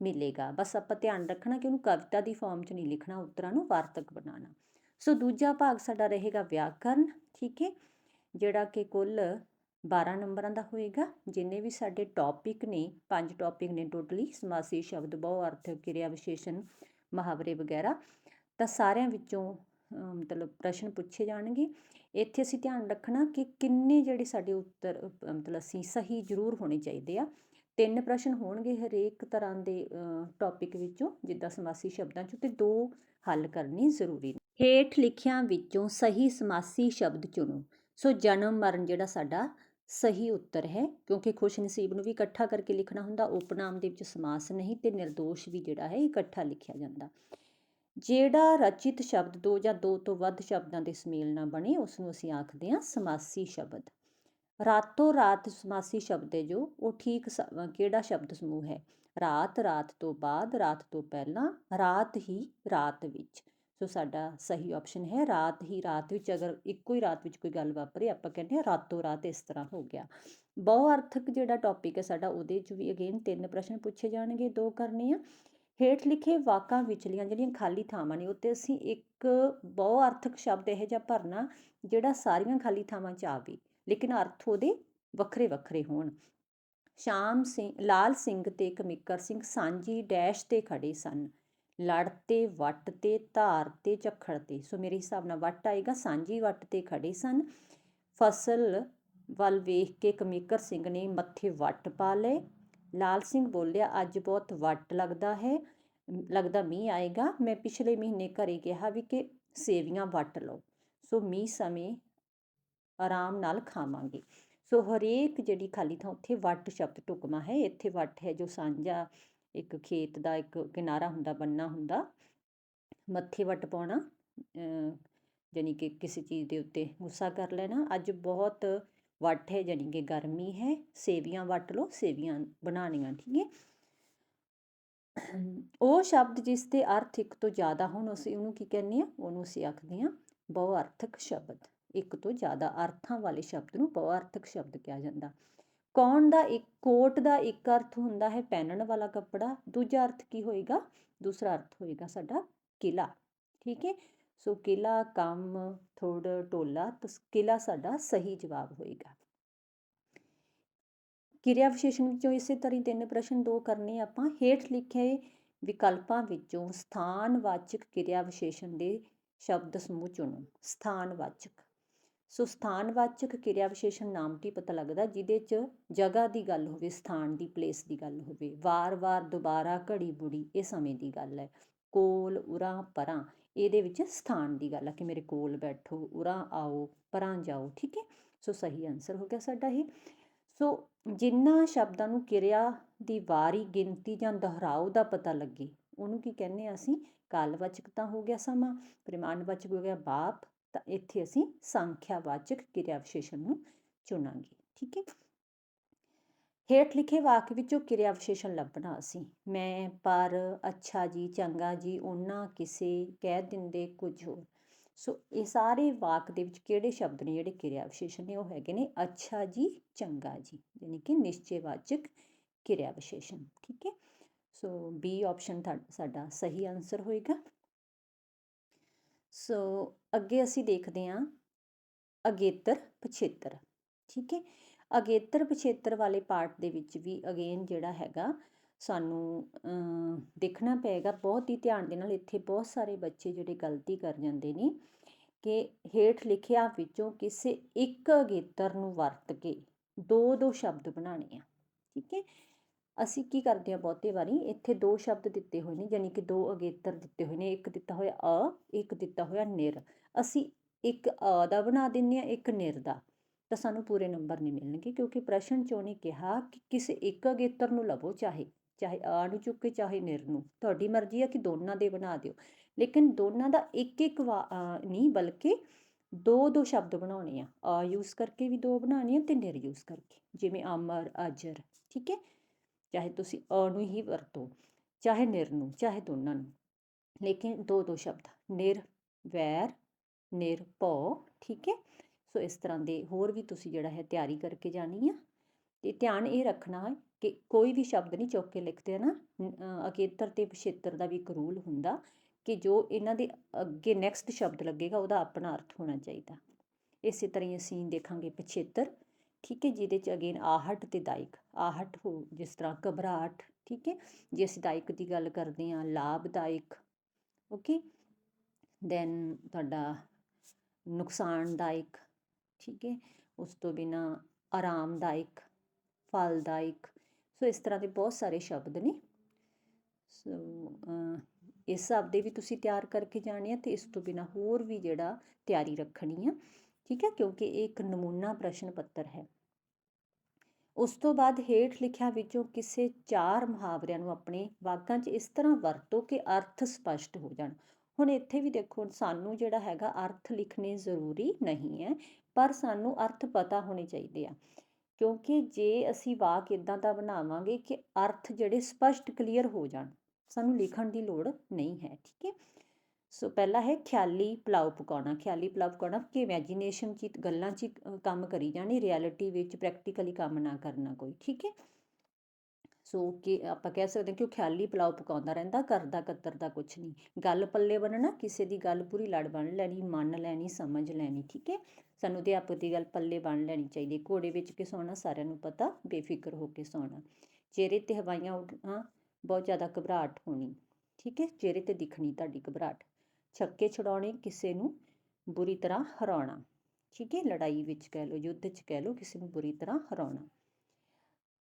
Speaker 1: ਮਿਲੇਗਾ। ਬਸ ਆਪਾਂ ਧਿਆਨ ਰੱਖਣਾ ਕਿ ਉਹਨੂੰ ਕਵਿਤਾ ਦੀ ਫਾਰਮ 'ਚ ਨਹੀਂ ਲਿਖਣਾ, ਉੱਤਰਾਂ ਨੂੰ ਵਾਰਤਕ ਬਣਾਉਣਾ। ਸੋ ਦੂਜਾ ਭਾਗ ਸਾਡਾ ਰਹੇਗਾ ਵਿਆਕਰਨ, ਠੀਕ ਹੈ ਜਿਹੜਾ ਕਿ ਕੁੱਲ 12 ਨੰਬਰਾਂ ਦਾ ਹੋਏਗਾ, ਜਿੰਨੇ ਵੀ ਸਾਡੇ ਟੌਪਿਕ ਨੇ, ਪੰਜ ਟੌਪਿਕ ਨੇ ਟੋਟਲੀ ਸਮਾਸੀ ਸ਼ਬਦ ਬਹੁ ਅਰਥ ਕਿਰਿਆ ਵਿਸ਼ੇਸ਼ਣ ਮੁਹਾਵਰੇ ਵਗੈਰਾ, ਤਾਂ ਸਾਰਿਆਂ ਵਿੱਚੋਂ ਮਤਲਬ ਪ੍ਰਸ਼ਨ ਪੁੱਛੇ ਜਾਣਗੇ। ਇੱਥੇ ਅਸੀਂ ਧਿਆਨ ਰੱਖਣਾ ਕਿ ਕਿੰਨੇ ਜਿਹੜੇ ਸਾਡੇ ਉੱਤਰ ਮਤਲਬ ਅਸੀਂ ਸਹੀ ਜ਼ਰੂਰ ਹੋਣੇ ਚਾਹੀਦੇ ਆ। ਤਿੰਨ ਪ੍ਰਸ਼ਨ ਹੋਣਗੇ ਹਰੇਕ ਤਰ੍ਹਾਂ ਦੇ ਟੌਪਿਕ ਵਿੱਚੋਂ, ਜਿੱਦਾਂ ਸਮਾਸੀ ਸ਼ਬਦਾਂ ਚੋਂ, ਤੇ ਦੋ ਹੱਲ ਕਰਨੇ ਜ਼ਰੂਰੀ ਨੇ। ਹੇਠ ਲਿਖਿਆਂ ਵਿੱਚੋਂ ਸਹੀ ਸਮਾਸੀ ਸ਼ਬਦ ਚੁਣੋ। ਸੋ ਜਨਮ, ਮਰਨ ਜਿਹੜਾ ਸਾਡਾ ਸਹੀ ਉੱਤਰ ਹੈ, ਕਿਉਂਕਿ ਖੁਸ਼ ਨਸੀਬ ਨੂੰ ਵੀ ਇਕੱਠਾ ਕਰਕੇ ਲਿਖਣਾ ਹੁੰਦਾ, ਉਪਨਾਮ ਦੇ ਵਿੱਚ ਸਮਾਸ ਨਹੀਂ ਤੇ ਨਿਰਦੋਸ਼ ਵੀ ਜਿਹੜਾ ਹੈ, ਇਕੱਠਾ ਲਿਖਿਆ ਜਾਂਦਾ। ਜਿਹੜਾ ਰਚਿਤ ਸ਼ਬਦ ਦੋ ਜਾਂ ਦੋ ਤੋਂ ਵੱਧ ਸ਼ਬਦਾਂ ਦੇ ਸੁਮੇਲ ਨਾਲ ਬਣੇ ਉਸ ਨੂੰ ਅਸੀਂ ਆਖਦੇ ਹਾਂ ਸਮਾਸੀ ਸ਼ਬਦ। ਰਾਤੋਂ ਰਾਤ ਸਮਾਸੀ ਸ਼ਬਦ ਹੈ ਜੋ, ਉਹ ਠੀਕ ਕਿਹੜਾ ਸ਼ਬਦ ਸਮੂਹ ਹੈ? ਰਾਤ ਰਾਤ ਤੋਂ ਬਾਅਦ, ਰਾਤ ਤੋਂ ਪਹਿਲਾਂ, ਰਾਤ ਹੀ ਰਾਤ ਵਿੱਚ। ਸੋ ਸਾਡਾ ਸਹੀ ਆਪਸ਼ਨ ਹੈ ਰਾਤ ਹੀ ਰਾਤ ਵਿੱਚ ਅਗਰ ਇੱਕੋ ਹੀ ਰਾਤ ਵਿੱਚ ਕੋਈ ਗੱਲ ਵਾਪਰੇ, ਆਪਾਂ ਕਹਿੰਦੇ ਹਾਂ ਰਾਤੋਂ ਰਾਤ ਇਸ ਤਰ੍ਹਾਂ ਹੋ ਗਿਆ। ਬਹੁ ਅਰਥਕ ਜਿਹੜਾ ਟੌਪਿਕ ਹੈ ਸਾਡਾ ਉਹਦੇ 'ਚ ਵੀ ਅਗੇਨ ਤਿੰਨ ਪ੍ਰਸ਼ਨ ਪੁੱਛੇ ਜਾਣਗੇ, ਦੋ ਕਰਨੇ ਆ। ਹੇਠ ਲਿਖੇ ਵਾਕਾਂ ਵਿਚਲੀਆਂ ਜਿਹੜੀਆਂ ਖਾਲੀ ਥਾਵਾਂ ਨੇ ਉੱਤੇ ਅਸੀਂ ਇੱਕ ਬਹੁ ਅਰਥਕ ਸ਼ਬਦ ਇਹੋ ਜਿਹਾ ਭਰਨਾ ਜਿਹੜਾ ਸਾਰੀਆਂ ਖਾਲੀ ਥਾਵਾਂ 'ਚ ਆਵੇ, ਲੇਕਿਨ ਅਰਥ ਉਹਦੇ ਵੱਖਰੇ ਵੱਖਰੇ ਹੋਣ। ਸ਼ਾਮ ਸਿੰਘ, ਲਾਲ ਸਿੰਘ ਤੇ ਕਮਿਕਰ ਸਿੰਘ ਸਾਂਝੀ ਡੈਸ਼ ਤੇ ਖੜੇ ਸਨ। ਲੜ ਤੇ, ਵੱਟ ਤੇ, ਧਾਰ ਤੇ, ਝੱਖੜ ਤੇ। ਸੋ ਮੇਰੇ ਹਿਸਾਬ ਨਾਲ ਵੱਟ ਆਏਗਾ, ਸਾਂਝੀ ਵੱਟ ਤੇ ਖੜੇ ਸਨ। ਫਸਲ ਵੱਲ ਵੇਖ ਕੇ ਕਮਿੱਕਰ ਸਿੰਘ ਨੇ ਮੱਥੇ ਵੱਟ ਪਾ ਲਏ। ਲਾਲ ਸਿੰਘ ਬੋਲਿਆ, ਅੱਜ ਬਹੁਤ ਵੱਟ ਲੱਗਦਾ ਹੈ, ਲੱਗਦਾ ਮੀਂਹ ਆਏਗਾ। ਮੈਂ ਪਿਛਲੇ ਮਹੀਨੇ ਘਰੇ ਕਿਹਾ ਵੀ ਕਿ ਸੇਵੀਆਂ ਵੱਟ ਲਓ। ਸੋ ਮੀਂਹ ਸਮੇਂ ਆਰਾਮ ਨਾਲ ਖਾਵਾਂਗੇ। ਸੋ ਹਰੇਕ ਜਿਹੜੀ ਖਾਲੀ ਥਾਂ, ਉੱਥੇ ਵੱਟ ਸ਼ਬਦ ਢੁਕਮਾ ਹੈ। ਇੱਥੇ ਵੱਟ ਹੈ ਜੋ ਸਾਂਝਾ ਇੱਕ ਖੇਤ ਦਾ ਇੱਕ ਕਿਨਾਰਾ ਹੁੰਦਾ ਬੰਨਾ ਹੁੰਦਾ ਮੱਥੇ ਵੱਟ ਪਾਉਣਾ ਅਹ, ਜਾਣੀ ਕਿ ਕਿਸੇ ਚੀਜ਼ ਦੇ ਉੱਤੇ ਗੁੱਸਾ ਕਰ ਲੈਣਾ। ਅੱਜ ਬਹੁਤ ਵੱਟ ਹੈ ਜਾਣੀ ਕਿ ਗਰਮੀ ਹੈ ਸੇਵੀਆਂ ਵੱਟ ਲਓ ਸੇਵੀਆਂ ਬਣਾਉਣੀਆਂ ਠੀਕ ਹੈ। ਉਹ ਸ਼ਬਦ ਜਿਸ ਦੇ ਅਰਥ ਇੱਕ ਤੋਂ ਜ਼ਿਆਦਾ ਹੋਣ ਅਸੀਂ ਉਹਨੂੰ ਕੀ ਕਹਿੰਦੇ ਆ ਉਹਨੂੰ ਅਸੀਂ ਆਖਦੇ ਹਾਂ ਬਹੁ ਅਰਥਕ ਸ਼ਬਦ। ਇੱਕ ਤੋਂ ਜ਼ਿਆਦਾ ਅਰਥਾਂ ਵਾਲੇ ਸ਼ਬਦ ਨੂੰ ਬਹੁਅਰਥਕ ਸ਼ਬਦ ਕਿਹਾ ਜਾਂਦਾ। ਕੌਣ ਦਾ ਇੱਕ ਕੋਟ ਦਾ ਇੱਕ ਅਰਥ ਹੁੰਦਾ ਹੈ ਪਹਿਨਣ ਵਾਲਾ ਕੱਪੜਾ, ਦੂਜਾ ਅਰਥ ਕੀ ਹੋਏਗਾ? ਦੂਸਰਾ ਅਰਥ ਹੋਏਗਾ ਸਾਡਾ ਕਿਲਾ, ਠੀਕ ਹੈ? ਸੋ ਕਿਲਾ, ਕੰਮ, ਥੋੜ, ਟੋਲਾ ਕਿਲਾ ਸਾਡਾ ਸਹੀ ਜਵਾਬ ਹੋਏਗਾ। ਕਿਰਿਆ ਵਿਸ਼ੇਸ਼ਣ ਵਿੱਚੋਂ ਇਸੇ ਤਰ੍ਹਾਂ ਤਿੰਨ ਪ੍ਰਸ਼ਨ ਦੋ ਕਰਨੇ ਆਪਾਂ, ਹੇਠ ਲਿਖੇ ਵਿਕਲਪਾਂ ਵਿੱਚੋਂ ਸਥਾਨਵਾਚਕ ਕਿਰਿਆ ਵਿਸ਼ੇਸ਼ਣ ਦੇ ਸ਼ਬਦ ਸਮੂਹ ਚੁਣੋ, ਸਥਾਨਵਾਚਕ। ਸੋ ਸਥਾਨਵਾਚਕ ਕਿਰਿਆ ਵਿਸ਼ੇਸ਼ਣ ਨਾਮ ਤੋਂ ਪਤਾ ਲੱਗਦਾ? ਜਿਹਦੇ 'ਚ ਜਗ੍ਹਾ ਦੀ ਗੱਲ ਹੋਵੇ, ਸਥਾਨ ਦੀ ਪਲੇਸ ਦੀ ਗੱਲ ਹੋਵੇ ਵਾਰ-ਵਾਰ ਦੁਬਾਰਾ ਘੜੀ ਬੁੜੀ ਇਹ ਸਮੇਂ ਦੀ ਗੱਲ ਹੈ। ਕੋਲ, ਉਰਾਂ, ਪਰਾਂ, ਇਹਦੇ ਵਿੱਚ ਸਥਾਨ ਦੀ ਗੱਲ ਹੈ ਕਿ ਮੇਰੇ ਕੋਲ ਬੈਠੋ, ਉਰਾਂ ਆਓ, ਪਰਾਂ ਜਾਓ, ਠੀਕ ਹੈ? ਸੋ ਸਹੀ ਆਨਸਰ ਹੋ ਗਿਆ ਸਾਡਾ ਇਹ। ਸੋ ਜਿੰਨਾ ਸ਼ਬਦਾਂ ਨੂੰ ਕਿਰਿਆ ਦੀ ਵਾਰੀ, ਗਿਣਤੀ ਜਾਂ ਦੁਹਰਾਓ ਦਾ ਪਤਾ ਲੱਗੇ, ਉਹਨੂੰ ਕੀ ਕਹਿੰਦੇ ਆ ਅਸੀਂ? ਕਾਲਵਾਚਕ ਤਾਂ ਹੋ ਗਿਆ ਸਮਾਂ, ਪ੍ਰਮਾਣਵਾਚਕ ਹੋ ਗਿਆ ਬਾਪ ਤਾਂ ਇੱਥੇ ਅਸੀਂ ਸੰਖਿਆਵਾਚਕ ਕਿਰਿਆ ਵਿਸ਼ੇਸ਼ਣ ਨੂੰ ਚੁਣਾਂਗੇ, ਠੀਕ ਹੈ? ਹੇਠ ਲਿਖੇ ਵਾਕ ਵਿੱਚੋਂ ਕਿਰਿਆ ਵਿਸ਼ੇਸ਼ਣ ਲੱਭਣਾ ਅਸੀਂ ਮੈਂ, ਪਰ, ਅੱਛਾ ਜੀ, ਚੰਗਾ ਜੀ ਉਹਨਾਂ ਕਿਸੇ, ਕਹਿ ਦਿੰਦੇ, ਕੁਝ ਹੋਰ। ਸੋ ਇਹ ਸਾਰੇ ਵਾਕ ਦੇ ਵਿੱਚ ਕਿਹੜੇ ਸ਼ਬਦ ਨੇ, ਜਿਹੜੇ ਕਿਰਿਆ ਵਿਸ਼ੇਸ਼ਣ ਨੇ, ਉਹ ਹੈਗੇ ਨੇ ਅੱਛਾ ਜੀ, ਚੰਗਾ ਜੀ, ਯਾਨੀ ਕਿ ਨਿਸ਼ਚੈਵਾਚਕ ਕਿਰਿਆ ਵਿਸ਼ੇਸ਼ਣ ਠੀਕ ਹੈ? ਸੋ ਬੀ ਆਪਸ਼ਨ ਸਾਡਾ ਸਹੀ ਆਨਸਰ ਹੋਏਗਾ। ਸੋ ਅੱਗੇ ਅਸੀਂ ਦੇਖਦੇ ਹਾਂ ਅਗੇਤਰ ਪਛੇਤਰ, ਠੀਕ ਹੈ? ਅਗੇਤਰ ਪਛੇਤਰ ਵਾਲੇ ਪਾਰਟ ਦੇ ਵਿੱਚ ਵੀ ਅਗੇਨ ਜਿਹੜਾ ਹੈਗਾ ਸਾਨੂੰ ਦੇਖਣਾ ਪਏਗਾ, ਬਹੁਤ ਹੀ ਧਿਆਨ ਦੇ ਨਾਲ ਇੱਥੇ ਬਹੁਤ ਸਾਰੇ ਬੱਚੇ ਜਿਹੜੇ ਗਲਤੀ ਕਰ ਜਾਂਦੇ ਨੇ ਕਿ ਹੇਠ ਲਿਖਿਆ ਵਿੱਚੋਂ ਕਿਸੇ ਇੱਕ ਅਗੇਤਰ ਨੂੰ ਵਰਤ ਕੇ ਦੋ ਦੋ ਸ਼ਬਦ ਬਣਾਉਣੇ ਆ, ਠੀਕ ਹੈ? ਅਸੀਂ ਕੀ ਕਰਦੇ ਆ ਬਹੁਤੇ ਵਾਰੀ? ਇੱਥੇ ਦੋ ਸ਼ਬਦ ਦਿੱਤੇ ਹੋਏ ਨੇ ਯਾਨੀ ਕਿ ਦੋ ਅਗੇਤਰ ਦਿੱਤੇ ਹੋਏ ਨੇ, ਇੱਕ ਦਿੱਤਾ ਹੋਇਆ ਅ, ਇੱਕ ਦਿੱਤਾ ਹੋਇਆ ਨਿਰ। ਅਸੀਂ ਇੱਕ ਅ ਦਾ ਬਣਾ ਦਿੰਨੇ ਆ ਇੱਕ ਨਿਰ ਦਾ। ਤਾਂ ਸਾਨੂੰ ਪੂਰੇ ਨੰਬਰ ਨਹੀਂ ਮਿਲਣਗੇ, ਕਿਉਂਕਿ ਪ੍ਰਸ਼ਨ ਚੋਂ ਨੇ ਕਿਹਾ ਕਿ ਕਿਸੇ ਇੱਕ ਅਗੇਤਰ ਨੂੰ ਲਵੋ, ਚਾਹੇ ਚਾਹੇ ਆ ਨੂੰ ਚੁੱਕ ਕੇ ਚਾਹੇ ਨਿਰ ਨੂੰ। ਤੁਹਾਡੀ ਮਰਜ਼ੀ ਆ ਕਿ ਦੋਨਾਂ ਦੇ ਬਣਾ ਦਿਓ। ਲੇਕਿਨ ਦੋਨਾਂ ਦਾ ਇੱਕ ਇੱਕ ਨਹੀਂ, ਬਲਕਿ ਦੋ ਦੋ ਸ਼ਬਦ ਬਣਾਉਣੇ ਆ। ਆ ਯੂਜ਼ ਕਰਕੇ ਵੀ ਦੋ ਬਣਾਉਣੇ ਆ ਤੇ ਨਿਰ ਯੂਜ਼ ਕਰਕੇ, ਜਿਵੇਂ ਅਮਰ, ਅਜਰ, ਠੀਕ ਹੈ? ਚਾਹੇ ਤੁਸੀਂ ਅ ਨੂੰ ਹੀ ਵਰਤੋ, ਚਾਹੇ ਨਿਰ ਨੂੰ, ਚਾਹੇ ਦੋਨਾਂ ਨੂੰ। ਲੇਕਿਨ ਦੋ ਦੋ ਸ਼ਬਦ, ਨਿਰ, ਵੈਰ, ਨਿਰ ਭਉ, ਠੀਕ ਹੈ? ਸੋ ਇਸ ਤਰ੍ਹਾਂ ਦੇ ਹੋਰ ਵੀ ਤੁਸੀਂ ਜਿਹੜਾ ਹੈ ਤਿਆਰੀ ਕਰਕੇ ਜਾਣੀ ਆ। ਤੇ ਧਿਆਨ ਇਹ ਰੱਖਣਾ ਹੈ ਕਿ ਕੋਈ ਵੀ ਸ਼ਬਦ ਨਹੀਂ ਚੁੱਕ ਕੇ ਲਿਖਦੇ ਨਾ ਅਕੇਤਰ ਤੇ ਪਿਛੇਤਰ ਦਾ ਵੀ ਇੱਕ ਰੂਲ ਹੁੰਦਾ ਕਿ ਜੋ ਇਹਨਾਂ ਦੇ ਅੱਗੇ ਨੈਕਸਟ ਸ਼ਬਦ ਲੱਗੇਗਾ ਉਹਦਾ ਆਪਣਾ ਅਰਥ ਹੋਣਾ ਚਾਹੀਦਾ। ਇਸੇ ਤਰ੍ਹਾਂ ਹੀ ਅਸੀਂ ਦੇਖਾਂਗੇ ਪਿਛੇਤਰ ਠੀਕ ਹੈ, ਜਿਹਦੇ ਚ ਅਗੇਨ ਆਹਟ ਤੇ ਦਾਇਕ। ਆਹਟ ਹੋ, ਜਿਸ ਤਰ੍ਹਾਂ ਘਬਰਾਹਟ, ਠੀਕ ਹੈ, ਜੇ ਅਸੀਂ ਦਾਇਕ ਦੀ ਗੱਲ ਕਰਦੇ ਹਾਂ, ਲਾਭਦਾਇਕ ਓਕੇ ਦੈਨ ਤੁਹਾਡਾ ਨੁਕਸਾਨਦਾਇਕ, ਠੀਕ ਹੈ, ਉਸ ਤੋਂ ਬਿਨਾ ਆਰਾਮਦਾਇਕ, ਫਲਦਾਇਕ। ਸੋ ਇਸ ਤਰ੍ਹਾਂ ਦੇ ਬਹੁਤ ਸਾਰੇ ਸ਼ਬਦ ਨੇ। ਸੋ ਇਸ ਹਿਸਾਬ ਦੇ ਵੀ ਤੁਸੀਂ ਤਿਆਰ ਕਰਕੇ ਜਾਣੇ ਆ ਤੇ ਇਸ ਤੋਂ ਬਿਨਾ ਹੋਰ ਵੀ ਜਿਹੜਾ ਤਿਆਰੀ ਰੱਖਣੀ ਆ ਠੀਕ ਹੈ, ਕਿਉਂਕਿ ਇਹ ਇੱਕ ਨਮੂਨਾ ਪ੍ਰਸ਼ਨ ਪੱਤਰ ਹੈ। ਉਸ ਤੋਂ ਬਾਅਦ ਹੇਠ ਲਿਖਿਆ ਵਿੱਚੋਂ ਕਿਸੇ ਚਾਰ ਮੁਹਾਵਰਿਆਂ ਨੂੰ ਆਪਣੇ ਵਾਕਾਂ 'ਚ ਇਸ ਤਰ੍ਹਾਂ ਵਰਤੋ ਕਿ ਅਰਥ ਸਪਸ਼ਟ ਹੋ ਜਾਣ। ਹੁਣ ਇੱਥੇ ਵੀ ਦੇਖੋ, ਸਾਨੂੰ ਜਿਹੜਾ ਹੈਗਾ ਅਰਥ ਲਿਖਣੇ ਜ਼ਰੂਰੀ ਨਹੀਂ ਹੈ, ਪਰ ਸਾਨੂੰ ਅਰਥ ਪਤਾ ਹੋਣੇ ਚਾਹੀਦੇ ਆ। ਕਿਉਂਕਿ ਜੇ ਅਸੀਂ ਵਾਕ ਇਦਾਂ ਦਾ ਬਣਾਵਾਂਗੇ ਕਿ ਅਰਥ ਜਿਹੜੇ ਸਪਸ਼ਟ ਕਲੀਅਰ ਹੋ ਜਾਣ, ਸਾਨੂੰ ਲਿਖਣ ਦੀ ਲੋੜ ਨਹੀਂ ਹੈ, ਠੀਕ ਹੈ। ਸੋ ਪਹਿਲਾ ਹੈ ਖਿਆਲੀ ਪਲਾਉ ਪਕਾਉਣਾ। ਖਿਆਲੀ ਪਲਾਉ ਪਕਾਉਣਾ ਕਿ ਇਮੇਜਿਨੇਸ਼ਨ 'ਚ ਗੱਲਾਂ 'ਚ ਕੰਮ ਕਰੀ ਜਾਣੀ ਰਿਐਲਿਟੀ ਵਿੱਚ ਪ੍ਰੈਕਟੀਕਲੀ ਕੰਮ ਨਾ ਕਰਨਾ ਕੋਈ, ਠੀਕ ਹੈ? ਸੋ ਕਿ ਆਪਾਂ ਕਹਿ ਸਕਦੇ ਹਾਂ ਕਿ ਉਹ ਖਿਆਲੀ ਪਲਾਉ ਪਕਾਉਂਦਾ ਰਹਿੰਦਾ, ਕਰਦਾ ਕਤਰਦਾ ਕੁਝ ਨਹੀਂ। ਗੱਲ ਪੱਲੇ ਬੰਨਣਾ, ਕਿਸੇ ਦੀ ਗੱਲ ਪੂਰੀ ਲੜ ਬਣ ਲੈਣੀ, ਮੰਨ ਲੈਣੀ, ਸਮਝ ਲੈਣੀ, ਠੀਕ ਹੈ? ਸਾਨੂੰ ਅਧਿਆਪਕ ਦੀ ਗੱਲ ਪੱਲੇ ਬਣ ਲੈਣੀ ਚਾਹੀਦੀ ਘੋੜੇ ਵਿੱਚ ਕਿ ਸੌਣਾ ਸਾਰਿਆਂ ਨੂੰ ਪਤਾ, ਬੇਫਿਕਰ ਹੋ ਕੇ ਸੌਣਾ। ਚਿਹਰੇ ਤੇ ਹਵਾਈਆਂ ਉੱਡਣਾ ਬਹੁਤ ਜ਼ਿਆਦਾ ਘਬਰਾਹਟ ਹੋਣੀ, ਠੀਕ ਹੈ? ਚਿਹਰੇ ਤੇ ਦਿਖਣੀ, ਤੁਹਾਡੀ ਘਬਰਾਹਟ। ਛੱਕੇ ਛਡਾਉਣੇ, ਕਿਸੇ ਨੂੰ ਬੁਰੀ ਤਰ੍ਹਾਂ ਹਰਾਉਣਾ। ਠੀਕ ਹੈ, ਲੜਾਈ ਵਿੱਚ ਕਹਿ ਲਓ, ਯੁੱਧ 'ਚ ਕਹਿ ਲਓ, ਕਿਸੇ ਨੂੰ ਬੁਰੀ ਤਰ੍ਹਾਂ ਹਰਾਉਣਾ।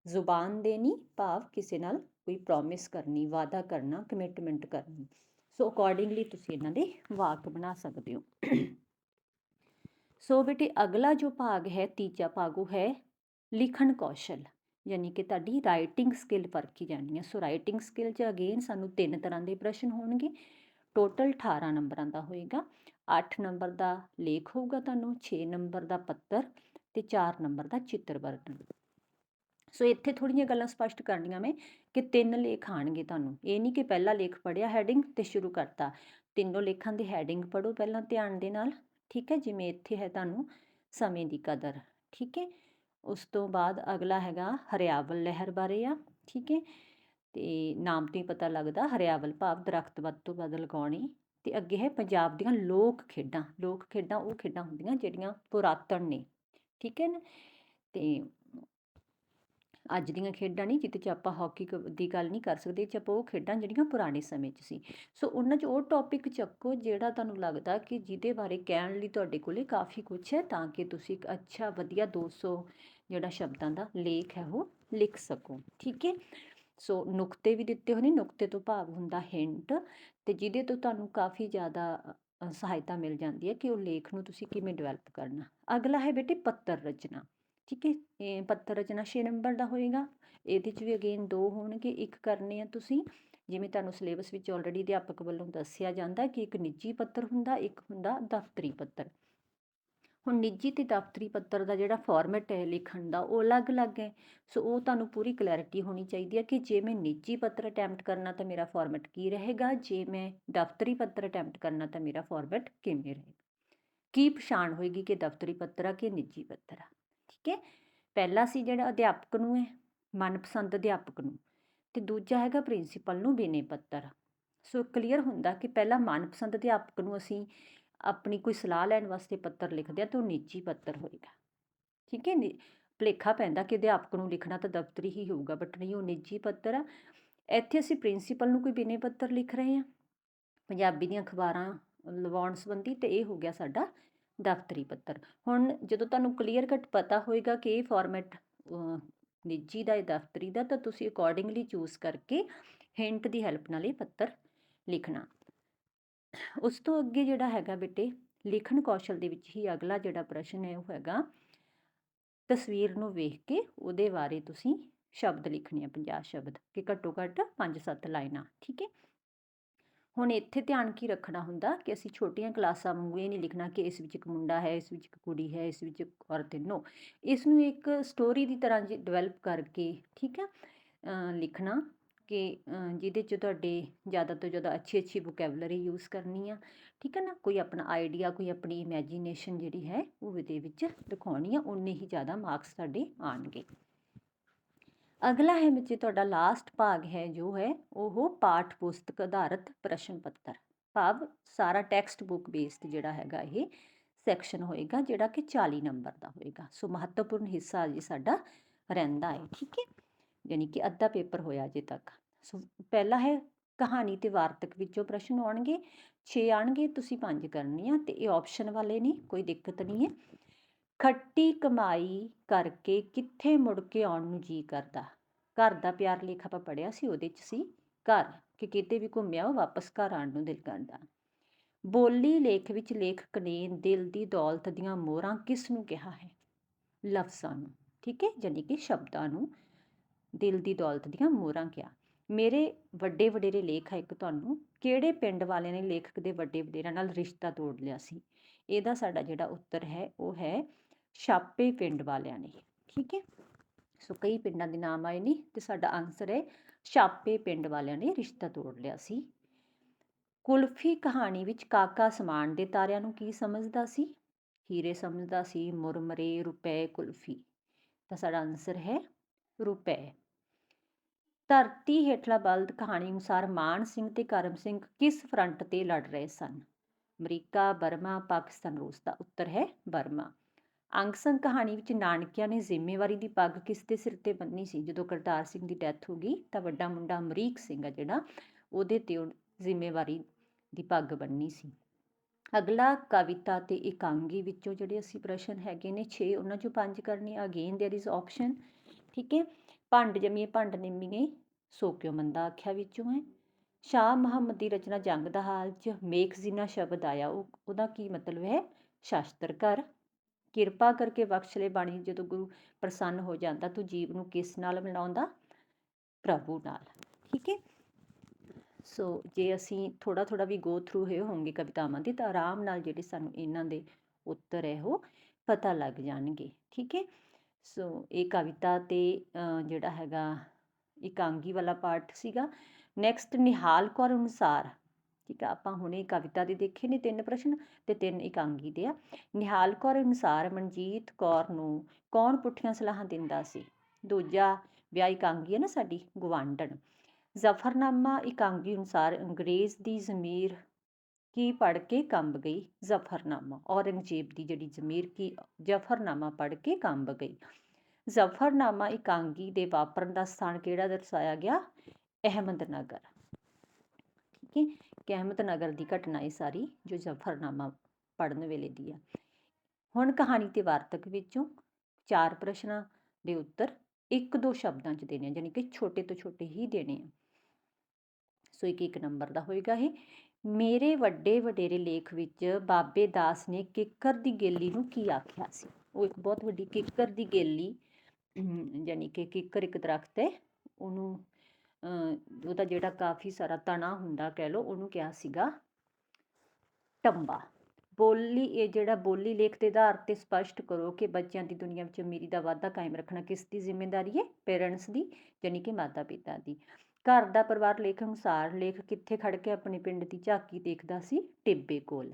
Speaker 1: ਜ਼ੁਬਾਨ ਦੇਣੀ, ਭਾਵ ਕਿਸੇ ਨਾਲ ਕੋਈ ਪ੍ਰੋਮਿਸ ਕਰਨੀ, ਵਾਅਦਾ ਕਰਨਾ ਕਮਿਟਮੈਂਟ ਕਰਨੀ। ਸੋ ਅਕੋਰਡਿੰਗਲੀ ਤੁਸੀਂ ਇਹਨਾਂ ਦੇ ਵਾਕ ਬਣਾ ਸਕਦੇ ਹੋ। ਸੋ ਬੇਟੇ, ਅਗਲਾ ਜੋ ਭਾਗ ਹੈ, ਤੀਜਾ ਭਾਗ, ਉਹ ਹੈ ਲਿਖਣ ਕੌਸ਼ਲ। ਯਾਨੀ ਕਿ ਤੁਹਾਡੀ ਰਾਈਟਿੰਗ ਸਕਿੱਲ ਪਰਖੀ ਜਾਣੀ ਹੈ। ਸੋ ਰਾਈਟਿੰਗ ਸਕਿੱਲ 'ਚ ਅਗੇਨ ਸਾਨੂੰ ਤਿੰਨ ਤਰ੍ਹਾਂ ਦੇ ਪ੍ਰਸ਼ਨ ਹੋਣਗੇ। ਟੋਟਲ 18 ਨੰਬਰਾਂ ਦਾ ਹੋਏਗਾ। 8 ਨੰਬਰ ਦਾ ਲੇਖ ਹੋਊਗਾ ਤੁਹਾਨੂੰ 6 ਨੰਬਰ ਦਾ ਪੱਤਰ ਤੇ 4 ਨੰਬਰ ਦਾ ਚਿੱਤਰ ਵਰਣਨ। ਸੋ ਇੱਥੇ ਥੋੜੀਆਂ ਗੱਲਾਂ ਸਪਸ਼ਟ ਕਰਨੀਆਂ ਮੈਂ ਕਿ ਤਿੰਨ ਲੇਖ ਆਣਗੇ ਤੁਹਾਨੂੰ। ਇਹ ਨਹੀਂ ਕਿ ਪਹਿਲਾ ਲੇਖ ਪੜਿਆ ਹੈਡਿੰਗ ਤੇ ਸ਼ੁਰੂ ਕਰਤਾ। ਤਿੰਨੋਂ ਲੇਖਾਂ ਦੀ ਹੈਡਿੰਗ ਪੜੋ ਪਹਿਲਾਂ ਧਿਆਨ ਦੇ ਨਾਲ, ਠੀਕ ਹੈ? ਜਿਵੇਂ ਇੱਥੇ ਹੈ ਤੁਹਾਨੂੰ ਸਮੇਂ ਦੀ ਕਦਰ, ਠੀਕ ਹੈ? ਉਸ ਤੋਂ ਬਾਅਦ ਅਗਲਾ ਹੈਗਾ ਹਰਿਆਵਲ ਲਹਿਰ ਬਾਰੇ ਆ, ਠੀਕ ਹੈ? ਤੇ ਨਾਮ ਤੋਂ ਹੀ ਪਤਾ ਲੱਗਦਾ ਹਰਿਆਵਲ ਭਾਵ ਦਰਖਤ ਵੱਧ ਤੋਂ ਵੱਧ ਲਗਾਉਣੇ। ਤੇ ਅੱਗੇ ਹੈ ਪੰਜਾਬ ਦੀਆਂ ਲੋਕ ਖੇਡਾਂ। ਲੋਕ ਖੇਡਾਂ ਉਹ ਖੇਡਾਂ ਹੁੰਦੀਆਂ ਜਿਹੜੀਆਂ ਪੁਰਾਤਨ ਨੇ। ਠੀਕ ਹੈ ਨਾ? ਤੇ ਅੱਜ ਦੀਆਂ ਖੇਡਾਂ ਨਹੀਂ ਜਿੱਤੇ ਚ ਆਪਾਂ ਹਾਕੀ ਕ- ਦੀ ਗੱਲ ਨਹੀਂ ਕਰ ਸਕਦੇ ਚ ਆਪਾਂ ਉਹ ਖੇਡਾਂ ਜਿਹੜੀਆਂ ਪੁਰਾਣੇ ਸਮੇਂ 'ਚ ਸੀ। ਸੋ ਉਹਨਾਂ 'ਚ ਉਹ ਟੌਪਿਕ ਚੱਕੋ ਜਿਹੜਾ ਤੁਹਾਨੂੰ ਲੱਗਦਾ ਕਿ ਜਿਹਦੇ ਬਾਰੇ ਕਹਿਣ ਲਈ ਤੁਹਾਡੇ ਕੋਲੇ ਕਾਫੀ ਕੁਝ ਹੈ, ਤਾਂ ਕਿ ਤੁਸੀਂ ਇੱਕ ਅੱਛਾ, ਵਧੀਆ 200 ਜਿਹੜਾ ਸ਼ਬਦਾਂ ਦਾ ਲੇਖ ਹੈ ਉਹ ਲਿਖ ਸਕੋ। ਠੀਕ ਹੈ? ਸੋ ਨੁਕਤੇ ਵੀ ਦਿੱਤੇ ਹੋਏ ਨੇ, ਨੁਕਤੇ ਤੋਂ ਭਾਵ ਹੁੰਦਾ ਹਿੰਟ ਤੇ ਜਿਹਦੇ ਤੋਂ ਤੁਹਾਨੂੰ ਕਾਫੀ ਜ਼ਿਆਦਾ ਸਹਾਇਤਾ ਮਿਲ ਜਾਂਦੀ ਹੈ ਕਿ ਉਹ ਲੇਖ ਨੂੰ ਤੁਸੀਂ ਕਿਵੇਂ ਡਿਵੈਲਪ ਕਰਨਾ। ਅਗਲਾ ਹੈ ਬੇਟੇ ਪੱਤਰ ਰਚਨਾ, ਠੀਕ ਹੈ? ਇਹ ਪੱਤਰ ਰਚਨਾ 6 ਨੰਬਰ ਦਾ ਹੋਏਗਾ। ਇਹਦੇ 'ਚ ਵੀ ਅਗੇਨ ਦੋ ਹੋਣਗੇ, ਇੱਕ ਕਰਨੇ ਆ ਤੁਸੀਂ। ਜਿਵੇਂ ਤੁਹਾਨੂੰ ਸਿਲੇਬਸ ਵਿੱਚ ਆਲਰੇਡੀ ਅਧਿਆਪਕ ਵੱਲੋਂ ਦੱਸਿਆ ਜਾਂਦਾ ਕਿ ਇੱਕ ਨਿੱਜੀ ਪੱਤਰ ਹੁੰਦਾ, ਇੱਕ ਹੁੰਦਾ ਦਫ਼ਤਰੀ ਪੱਤਰ। ਹੁਣ ਨਿੱਜੀ ਤੇ ਦਫ਼ਤਰੀ ਪੱਤਰ ਦਾ ਜਿਹੜਾ ਫਾਰਮੈਟ ਹੈ ਲਿਖਣ ਦਾ, ਉਹ ਅਲੱਗ-ਅਲੱਗ ਹੈ। ਸੋ ਉਹ ਤੁਹਾਨੂੰ ਪੂਰੀ ਕਲੈਰਿਟੀ ਹੋਣੀ ਚਾਹੀਦੀ ਹੈ ਕਿ ਜੇ ਮੈਂ ਨਿੱਜੀ ਪੱਤਰ ਅਟੈਂਪਟ ਕਰਨਾ ਤਾਂ ਮੇਰਾ ਫਾਰਮੈਟ ਕੀ ਰਹੇਗਾ? ਜੇ ਮੈਂ ਦਫ਼ਤਰੀ ਪੱਤਰ ਅਟੈਂਪਟ ਕਰਨਾ ਤਾਂ ਮੇਰਾ ਫਾਰਮੈਟ ਕਿਵੇਂ ਰਹੇਗਾ? ਕੀ ਪਛਾਣ ਹੋਏਗੀ ਕਿ ਦਫ਼ਤਰੀ ਪੱਤਰ ਆ ਕਿ ਨਿੱਜੀ ਪੱਤਰ ਆ? ਠੀਕ ਹੈ? ਪਹਿਲਾ ਸੀ ਜਿਹੜਾ ਅਧਿਆਪਕ ਨੂੰ ਹੈ, ਮਨਪਸੰਦ ਅਧਿਆਪਕ ਨੂੰ। ਤੇ ਦੂਜਾ ਹੈਗਾ ਪ੍ਰਿੰਸੀਪਲ ਨੂੰ ਬਿਨੇ ਪੱਤਰ। ਸੋ ਕਲੀਅਰ ਹੁੰਦਾ ਕਿ ਪਹਿਲਾ ਮਨਪਸੰਦ ਅਧਿਆਪਕ ਨੂੰ ਅਸੀਂ ਆਪਣੀ ਕੋਈ ਸਲਾਹ ਲੈਣ ਵਾਸਤੇ ਪੱਤਰ ਲਿਖਦੇ ਆ ਤਾਂ ਉਹ ਨਿੱਜੀ ਪੱਤਰ ਹੋਏਗਾ। ਠੀਕ ਹੈ ਨੀ? ਭੁਲੇਖਾ ਪੈਂਦਾ ਕਿ ਅਧਿਆਪਕ ਨੂੰ ਲਿਖਣਾ ਤਾਂ ਦਫ਼ਤਰੀ ਹੀ ਹੋਊਗਾ ਬਟ ਨਹੀਂ, ਉਹ ਨਿੱਜੀ ਪੱਤਰ ਆ। ਇੱਥੇ ਅਸੀਂ ਪ੍ਰਿੰਸੀਪਲ ਨੂੰ ਕੋਈ ਬਿਨੇ ਪੱਤਰ ਲਿਖ ਰਹੇ ਹਾਂ ਪੰਜਾਬੀ ਦੀਆਂ ਅਖਬਾਰਾਂ ਲਵਾਉਣ ਸੰਬੰਧੀ ਤੇ ਇਹ ਹੋ ਗਿਆ ਸਾਡਾ ਦਫ਼ਤਰੀ ਪੱਤਰ। ਹੁਣ ਜਦੋਂ ਤੁਹਾਨੂੰ ਕਲੀਅਰ ਕੱਟ ਪਤਾ ਹੋਏਗਾ ਕਿ ਇਹ ਫਾਰਮੈਟ ਨਿੱਜੀ ਦਾ ਇਹ ਦਫ਼ਤਰੀ ਦਾ, ਤਾਂ ਤੁਸੀਂ ਅਕੋਰਡਿੰਗਲੀ ਚੂਜ਼ ਕਰਕੇ ਹਿੰਟ ਦੀ ਹੈਲਪ ਨਾਲ ਇਹ ਪੱਤਰ ਲਿਖਣਾ। ਉਸ ਤੋਂ ਅੱਗੇ ਜਿਹੜਾ ਹੈਗਾ ਬੇਟੇ, ਲਿਖਣ ਕੌਸ਼ਲ ਦੇ ਵਿੱਚ ਹੀ ਅਗਲਾ ਜਿਹੜਾ ਪ੍ਰਸ਼ਨ ਹੈ ਉਹ ਹੈਗਾ, ਤਸਵੀਰ ਨੂੰ ਵੇਖ ਕੇ ਉਹਦੇ ਬਾਰੇ ਤੁਸੀਂ ਸ਼ਬਦ ਲਿਖਣੇ ਆ 50 ਸ਼ਬਦ ਕਿ ਘੱਟੋ ਘੱਟ 5-7 ਲਾਈਨਾਂ, ਠੀਕ ਹੈ? ਹੁਣ ਇੱਥੇ ਧਿਆਨ ਕੀ ਰੱਖਣਾ ਹੁੰਦਾ ਕਿ ਅਸੀਂ ਛੋਟੀਆਂ ਕਲਾਸਾਂ ਵਾਂਗੂ ਇਹ ਨਹੀਂ ਲਿਖਣਾ ਕਿ ਇਸ ਵਿੱਚ ਇੱਕ ਮੁੰਡਾ ਹੈ, ਇਸ ਵਿੱਚ ਇੱਕ ਕੁੜੀ ਹੈ, ਇਸ ਵਿੱਚ ਇੱਕ ਔਰਤ ਹੈ, ਨੋ। ਇਸ ਨੂੰ ਇੱਕ ਸਟੋਰੀ ਦੀ ਤਰ੍ਹਾਂ ਡਿਵੈਲਪ ਕਰਕੇ, ਠੀਕ ਹੈ? ਲਿਖਣਾ ਕਿ ਜਿਹਦੇ 'ਚ ਤੁਹਾਡੇ ਜ਼ਿਆਦਾ ਤੋਂ ਜ਼ਿਆਦਾ ਅੱਛੀ ਅੱਛੀ ਵੋਕੈਬਲਰੀ ਯੂਜ਼ ਕਰਨੀ ਆ, ਠੀਕ ਹੈ ਨਾ? ਕੋਈ ਆਪਣਾ ਆਈਡੀਆ ਕੋਈ ਆਪਣੀ ਇਮੇਜਿਨੇਸ਼ਨ ਜਿਹੜੀ ਹੈ, ਉਹ ਇਹਦੇ ਵਿੱਚ ਦਿਖਾਉਣੀ ਆ ਉਨੇ ਹੀ ਜ਼ਿਆਦਾ ਮਾਰਕਸ ਤੁਹਾਡੇ ਆਣਗੇ ਅਗਲਾ ਹੈ ਵਿੱਚ ਤੁਹਾਡਾ ਲਾਸਟ ਭਾਗ ਹੈ ਜੋ ਹੈ, ਉਹ ਪਾਠ ਪੁਸਤਕ ਆਧਾਰਿਤ ਪ੍ਰਸ਼ਨ ਪੱਤਰ। ਭਾਵ ਸਾਰਾ ਟੈਕਸਟ ਬੁੱਕ ਬੇਸਡ ਜਿਹੜਾ ਹੈਗਾ ਇਹ ਸੈਕਸ਼ਨ ਹੋਏਗਾ, ਜਿਹੜਾ ਕਿ 40 ਨੰਬਰ ਦਾ ਹੋਏਗਾ। ਸੋ ਮਹੱਤਵਪੂਰਨ ਹਿੱਸਾ ਜੀ ਸਾਡਾ ਰਹਿੰਦਾ ਹੈ, ਠੀਕ ਹੈ? ਯਾਨੀ ਕਿ ਅੱਧਾ ਪੇਪਰ ਹੋਇਆ ਅਜੇ ਤੱਕ। ਸੋ ਪਹਿਲਾ ਹੈ ਕਹਾਣੀ ਤੇ ਵਾਰਤਕ ਵਿੱਚੋਂ ਪ੍ਰਸ਼ਨ ਆਉਣਗੇ 6 ਆਣਗੇ ਤੁਸੀਂ 5 ਕਰਨੇ ਆ ਤੇ ਇਹ ਆਪਸ਼ਨ ਵਾਲੇ ਨੇ, ਕੋਈ ਦਿੱਕਤ ਨਹੀਂ ਹੈ। ਖੱਟੀ ਕਮਾਈ ਕਰਕੇ ਕਿੱਥੇ ਮੁੜ ਕੇ ਆਉਣ ਨੂੰ ਜੀ ਕਰਦਾ? ਘਰ ਦਾ ਪਿਆਰ ਲੇਖ ਆਪਾਂ ਪੜਿਆ ਸੀ, ਉਹਦੇ ਚ ਸੀ, ਘਰ, ਕਿ ਕਿਤੇ ਵੀ ਘੁੰਮਿਆ ਉਹ ਵਾਪਸ ਘਰ ਆਉਣ ਨੂੰ ਦਿਲ ਕਰਦਾ। ਬੋਲੀ ਲੇਖ ਵਿੱਚ ਲੇਖਕ ਨੇ ਦਿਲ ਦੀ ਦੌਲਤ ਦੀਆਂ ਮੋਹਰਾਂ ਕਿਸ ਨੂੰ ਕਿਹਾ ਹੈ? ਲਫ਼ਜ਼ਾਂ ਨੂੰ, ਠੀਕ ਹੈ? ਯਾਨੀ ਕਿ ਸ਼ਬਦਾਂ ਨੂੰ ਦਿਲ ਦੀ ਦੌਲਤ ਦੀਆਂ ਮੋਹਰਾਂ ਕਿਹਾ। ਮੇਰੇ ਵੱਡੇ ਵਡੇਰੇ ਲੇਖ ਹੈ ਇੱਕ ਤੁਹਾਨੂੰ ਕਿਹੜੇ ਪਿੰਡ ਵਾਲਿਆਂ ਨੇ ਲੇਖਕ ਦੇ ਵੱਡੇ ਵਡੇਰਿਆਂ ਨਾਲ ਰਿਸ਼ਤਾ ਤੋੜ ਲਿਆ ਸੀ? ਇਹਦਾ ਸਾਡਾ ਜਿਹੜਾ ਉੱਤਰ ਹੈ, ਉਹ ਹੈ ਛਾਪੇ ਪਿੰਡ ਵਾਲਿਆਂ ਨੇ। ਠੀਕ ਹੈ? ਸੋ ਕਈ ਪਿੰਡਾਂ ਦੇ ਨਾਮ ਆਏ ਨੇ ਤੇ ਸਾਡਾ ਆਨਸਰ ਹੈ ਛਾਪੇ ਪਿੰਡ ਵਾਲਿਆਂ ਨੇ ਰਿਸ਼ਤਾ ਤੋੜ ਲਿਆ ਸੀ। ਕੁਲਫੀ ਕਹਾਣੀ ਵਿੱਚ ਕਾਕਾ ਸਮਾਨ ਦੇ ਤਾਰਿਆਂ ਨੂੰ ਕੀ ਸਮਝਦਾ ਸੀ? ਹੀਰੇ ਸਮਝਦਾ ਸੀ, ਮੁਰਮਰੇ ਰੁਪਏ ਕੁਲਫੀ। ਤਾਂ ਸਾਡਾ ਆਨਸਰ ਹੈ ਰੁਪਏ ਧਰਤੀ ਹੇਠਲਾ ਬਲਦ ਕਹਾਣੀ ਅਨੁਸਾਰ ਮਾਨ ਸਿੰਘ ਤੇ ਕਰਮ ਸਿੰਘ ਕਿਸ ਫਰੰਟ ਤੇ ਲੜ ਰਹੇ ਸਨ ਅਮਰੀਕਾ ਬਰਮਾ ਪਾਕਿਸਤਾਨ ਰੂਸ ਦਾ ਉੱਤਰ ਹੈ ਬਰਮਾ ਅੰਗਸੰਗ ਕਹਾਣੀ ਵਿੱਚ ਨਾਨਕਿਆਂ ਨੇ ਜ਼ਿੰਮੇਵਾਰੀ ਦੀ ਪੱਗ ਕਿਸ ਦੇ ਸਿਰ ਤੇ ਬੰਨੀ ਸੀ ਜਦੋਂ ਕਰਤਾਰ ਸਿੰਘ ਦੀ ਡੈਥ ਹੋ ਗਈ ਤਾਂ ਵੱਡਾ ਮੁੰਡਾ ਅਮਰੀਕ ਸਿੰਘ ਆ ਜਿਹੜਾ ਉਹਦੇ ਤੇ ਉਹ ਜ਼ਿੰਮੇਵਾਰੀ ਦੀ ਪੱਗ ਬੰਨੀ ਸੀ ਅਗਲਾ ਕਵਿਤਾ ਤੇ ਇਕਾਂਗੀ ਵਿੱਚੋਂ ਜਿਹੜੇ ਅਸੀਂ ਪ੍ਰਸ਼ਨ ਹੈਗੇ ਨੇ 6 ਉਹਨਾਂ ਚੋਂ ਪੰਜ ਕਰਨੇ ਅਗੇਨ देयर इज ਆਪਸ਼ਨ ਠੀਕ ਹੈ? ਭੰਡ ਜਮੀਏ, ਭੰਡ ਨਿੰਮੀਏ, ਸੋ ਕਿਉ ਮੰਦਾ ਆਖਿਆ ਵਿੱਚੋਂ ਹੈ? ਸ਼ਾਹ ਮੁਹੰਮਦ ਦੀ ਰਚਨਾ ਜੰਗ ਦਾ ਹਾਲ ਚ ਮੇਖਜ਼ੀਨਾ ਸ਼ਬਦ ਆਇਆ। ਉਹ, ਉਹਦਾ ਕੀ ਮਤਲਬ ਹੈ? ਸ਼ਾਸਤਰ ਕਰ ਕਿਰਪਾ ਕਰਕੇ ਬਖਸ਼ ਲੈ ਬਾਣੀ, ਜਦੋਂ ਗੁਰੂ ਪ੍ਰਸੰਨ ਹੋ ਜਾਂਦਾ, ਤੂੰ ਜੀਵ ਨੂੰ ਕਿਸ ਨਾਲ ਮਿਲਾਉਂਦਾ? ਪ੍ਰਭੂ ਨਾਲ। ਠੀਕ ਹੈ? ਸੋ ਜੇ ਅਸੀਂ ਥੋੜਾ ਥੋੜਾ ਵੀ ਗੋ ਥਰੂ ਹੋਏ ਹੋਣਗੇ ਕਵਿਤਾਵਾਂ ਦੀ, ਤਾਂ ਆਰਾਮ ਨਾਲ ਜਿਹੜੇ ਸਾਨੂੰ ਇਹਨਾਂ ਦੇ ਉੱਤਰ ਹੈ ਉਹ ਪਤਾ ਲੱਗ ਜਾਣਗੇ। ਠੀਕ ਹੈ? ਸੋ ਇਹ ਕਵਿਤਾ ਤੇ ਜਿਹੜਾ ਹੈਗਾ ਇਕਾਂਗੀ ਵਾਲਾ ਪਾਠ ਸੀਗਾ। ਨੈਕਸਟ ਨਿਹਾਲ ਕੌਰ ਅਨੁਸਾਰ, ਠੀਕ ਆ, ਆਪਾਂ ਹੁਣੇ ਕਵਿਤਾ ਦੇ ਦੇਖੇ ਨੇ ਤਿੰਨ ਪ੍ਰਸ਼ਨ ਤੇ ਤਿੰਨ ਇਕਾਂਗੀ ਦੇ ਆ। ਨਿਹਾਲ ਕੌਰ ਅਨੁਸਾਰ ਮਨਜੀਤ ਕੌਰ ਨੂੰ ਕੌਣ ਪੁੱਠੀਆਂ ਸਲਾਹਾਂ ਦਿੰਦਾ ਸੀ? ਦੂਜਾ ਵਿਆਹ ਇਕਾਂਗੀ ਹੈ ਨਾ ਸਾਡੀ ਗਵਾਂਢਣ ਜ਼ਫਰਨਾਮਾ ਇਕਾਂਗੀ ਅਨੁਸਾਰ ਅੰਗਰੇਜ਼ ਦੀ ਜ਼ਮੀਰ ਕੀ ਪੜ ਕੇ ਕੰਬ ਗਈ ਜ਼ਫਰਨਾਮਾ? ਔਰੰਗਜ਼ੇਬ ਦੀ ਜਿਹੜੀ ਜ਼ਮੀਰ ਕੀ ਜ਼ਫਰਨਾਮਾ ਪੜ ਕੇ ਕੰਬ ਗਈ। ਜ਼ਫਰਨਾਮਾ ਇਕਾਂਗੀ ਦੇ ਵਾਪਰਨ ਦਾ ਸਥਾਨ ਕਿਹੜਾ ਦਰਸਾਇਆ ਗਿਆ? ਅਹਿਮਦਨਗਰ। ਠੀਕ ਹੈ? ਕਿ ਅਹਿਮਦਨਗਰ ਦੀ ਘਟਨਾ ਇਹ ਸਾਰੀ ਜੋ ਜ਼ਫਰਨਾਮਾ ਪੜਨ ਵੇਲੇ ਦੀ ਆ। ਹੁਣ ਕਹਾਣੀ ਤੇ ਵਾਰਤਕ ਵਿੱਚੋਂ ਚਾਰ ਪ੍ਰਸ਼ਨਾਂ ਦੇ ਉੱਤਰ ਇੱਕ ਦੋ ਸ਼ਬਦਾਂ 'ਚ ਦੇਣੇ ਆ ਯਾਨੀ ਕਿ ਛੋਟੇ ਤੋਂ ਛੋਟੇ ਹੀ ਦੇਣੇ ਆ। ਸੋ ਇੱਕ ਇੱਕ ਨੰਬਰ ਦਾ ਹੋਏਗਾ ਇਹ। ਮੇਰੇ ਵੱਡੇ ਵਡੇਰੇ ਲੇਖ ਵਿੱਚ ਬਾਬੇ ਦਾਸ ਨੇ ਕਿੱਕਰ ਦੀ ਗੇਲੀ ਨੂੰ ਕੀ ਆਖਿਆ ਸੀ? ਉਹ ਇੱਕ ਬਹੁਤ ਵੱਡੀ ਕਿੱਕਰ ਦੀ ਗੇਲੀ ਯਾਨੀ ਕਿ ਕਿੱਕਰ ਇੱਕ ਦਰਖਤ ਹੈ, ਉਹਨੂੰ ਉਹਦਾ ਜਿਹੜਾ ਕਾਫੀ ਸਾਰਾ ਤਣਾ ਹੁੰਦਾ ਕਹਿ ਲਓ, ਉਹਨੂੰ ਕਿਹਾ ਸੀਗਾ ਟੰਬਾ। ਬੋਲੀ, ਇਹ ਜਿਹੜਾ ਬੋਲੀ ਲੇਖ ਦੇ ਆਧਾਰ ਤੇ ਸਪਸ਼ਟ ਕਰੋ ਕਿ ਬੱਚਿਆਂ ਦੀ ਦੁਨੀਆ ਵਿੱਚ ਅਮੀਰੀ ਦਾ ਵਾਧਾ ਕਾਇਮ ਰੱਖਣਾ ਕਿਸ ਦੀ ਜ਼ਿੰਮੇਵਾਰੀ ਹੈ? ਪੇਰੈਂਟਸ ਦੀ ਯਾਨੀ ਕਿ ਮਾਤਾ ਪਿਤਾ ਦੀ। ਘਰ ਦਾ ਪਰਿਵਾਰ ਲੇਖ ਅਨੁਸਾਰ ਲੇਖ ਕਿੱਥੇ ਖੜ ਕੇ ਆਪਣੇ ਪਿੰਡ ਦੀ ਝਾਕੀ ਦੇਖਦਾ ਸੀ? ਟਿੱਬੇ ਕੋਲ।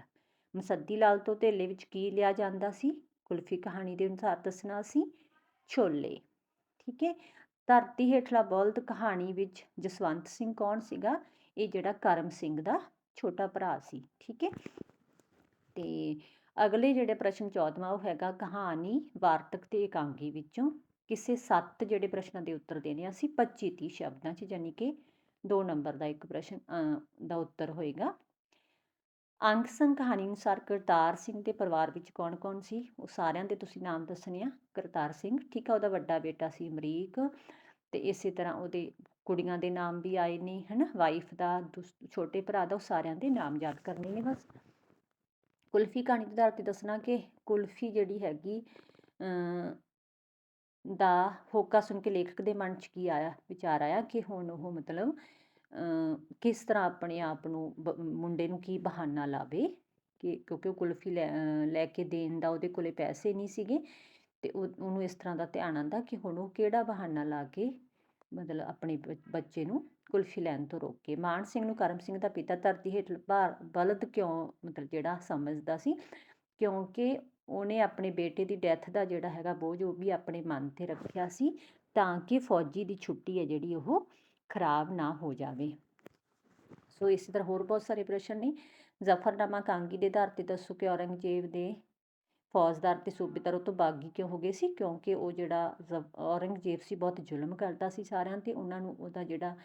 Speaker 1: ਮਸੱਦੀ ਲਾਲ ਤੋਂ ਧੇਲੇ ਵਿੱਚ ਕੀ ਲਿਆ ਜਾਂਦਾ ਸੀ? ਕੁਲਫੀ ਕਹਾਣੀ ਦੇ ਅਨੁਸਾਰ ਦੱਸਣਾ ਸੀ, ਛੋਲੇ। ਠੀਕ ਹੈ? ਧਰਤੀ ਹੇਠਲਾ ਬਲਦ ਕਹਾਣੀ ਵਿੱਚ ਜਸਵੰਤ ਸਿੰਘ ਕੌਣ ਸੀਗਾ? ਇਹ ਜਿਹੜਾ ਕਰਮ ਸਿੰਘ ਦਾ ਛੋਟਾ ਭਰਾ ਸੀ। ਠੀਕ ਹੈ? ਤੇ ਅਗਲੇ ਜਿਹੜੇ ਪ੍ਰਸ਼ਨ 14ਵਾਂ ਉਹ ਹੈਗਾ ਕਹਾਣੀ ਵਾਰਤਕ ਤੇ ਇਕਾਂਗੀ ਵਿੱਚੋਂ। ਕਿਸੇ ਸੱਤ ਜਿਹੜੇ ਪ੍ਰਸ਼ਨਾਂ ਦੇ ਉੱਤਰ ਦੇਣੇ ਅਸੀਂ 25 30 ਸ਼ਬਦਾਂ 'ਚ ਯਾਨੀ ਕਿ 2 ਨੰਬਰ ਦਾ ਇੱਕ ਪ੍ਰਸ਼ਨ ਦਾ ਉੱਤਰ ਹੋਏਗਾ। ਅੰਗ ਸੰਗ ਕਹਾਣੀ ਅਨੁਸਾਰ ਕਰਤਾਰ ਸਿੰਘ ਦੇ ਪਰਿਵਾਰ ਵਿੱਚ ਕੌਣ-ਕੌਣ ਸੀ? ਉਹ ਸਾਰਿਆਂ ਦੇ ਤੁਸੀਂ ਨਾਮ ਦੱਸਣੇ ਆ। ਕਰਤਾਰ ਸਿੰਘ, ਠੀਕ ਆ, ਉਹਦਾ ਵੱਡਾ ਬੇਟਾ ਸੀ ਅਮਰੀਕ ਤੇ ਇਸੇ ਤਰ੍ਹਾਂ ਉਹਦੇ ਕੁੜੀਆਂ ਦੇ ਨਾਮ ਵੀ ਆਏ ਨੇ, ਹਨਾ? ਵਾਈਫ ਦਾ ਛੋਟੇ ਭਰਾ ਦਾ, ਉਹ ਸਾਰਿਆਂ ਦੇ ਨਾਮ ਯਾਦ ਕਰਨੇ ਨੇ ਬਸ। ਕੁਲਫੀ ਕਹਾਣੀ ਦੇ ਆਧਾਰ ਤੇ ਦੱਸਣਾ ਕਿ ਕੁਲਫੀ ਜਿਹੜੀ ਹੈਗੀ ਦਾ ਹੋਕਾ ਸੁਣ ਕੇ ਲੇਖਕ ਦੇ ਮਨ 'ਚ ਕੀ ਆਇਆ, ਵਿਚਾਰ ਆਇਆ ਕਿ ਹੁਣ ਉਹ ਮਤਲਬ ਕਿਸ ਤਰ੍ਹਾਂ ਆਪਣੇ ਆਪ ਨੂੰ ਮੁੰਡੇ ਨੂੰ ਕੀ ਬਹਾਨਾ ਲਾਵੇ ਕਿ ਕਿਉਂਕਿ ਉਹ ਕੁਲਫੀ ਲੈ ਕੇ ਦੇਣ ਦਾ ਉਹਦੇ ਕੋਲੇ ਪੈਸੇ ਨਹੀਂ ਸੀਗੇ ਤੇ ਉਹਨੂੰ ਇਸ ਤਰ੍ਹਾਂ ਦਾ ਧਿਆਨ ਆਂਦਾ ਕਿ ਹੁਣ ਉਹ ਕਿਹੜਾ ਬਹਾਨਾ ਲਾ ਕੇ ਮਤਲਬ ਆਪਣੇ ਬੱਚੇ ਨੂੰ ਕੁਲਫੀ ਲੈਣ ਤੋਂ ਰੋਕੇ। ਮਾਨ ਸਿੰਘ ਨੂੰ ਕਰਮ ਸਿੰਘ ਦਾ ਪਿਤਾ ਧਰਤੀ ਹੇਠ ਬਲਦ ਕਿਉਂ ਮਤਲਬ ਜਿਹੜਾ ਸਮਝਦਾ ਸੀ, ਕਿਉਂਕਿ ਉਹਨੇ ਆਪਣੇ ਬੇਟੇ ਦੀ ਡੈਥ ਦਾ ਜਿਹੜਾ ਹੈਗਾ ਬੋਝ, ਉਹ ਵੀ ਆਪਣੇ ਮਨ ਤੇ ਰੱਖਿਆ ਸੀ ਤਾਂ ਕਿ ਫੌਜੀ ਦੀ ਛੁੱਟੀ ਹੈ ਜਿਹੜੀ ਉਹ ਖਰਾਬ ਨਾ ਹੋ ਜਾਵੇ। ਸੋ ਇਸੇ ਤਰ੍ਹਾਂ ਹੋਰ ਬਹੁਤ ਸਾਰੇ ਪ੍ਰਸ਼ਨ ਨੇ। ਜ਼ਫਰਨਾਮਾ ਕਾਂਗੀ ਦੇ ਆਧਾਰ ਤੇ ਦੱਸੋ ਕਿ ਔਰੰਗਜ਼ੇਬ ਦੇ ਫੌਜਦਾਰ ਤੇ ਸੂਬੇਦਾਰ ਉਹ ਤੋਂ ਬਾਗੀ ਕਿਉਂ ਹੋ ਗਏ ਸੀ? ਕਿਉਂਕਿ ਉਹ ਜਿਹੜਾ ਔਰੰਗਜ਼ੇਬ ਸੀ, ਬਹੁਤ ਜ਼ੁਲਮ ਕਰਦਾ ਸੀ ਸਾਰਿਆਂ ਤੇ। ਉਹਨਾਂ ਨੂੰ ਉਹਦਾ ਜਿਹੜਾ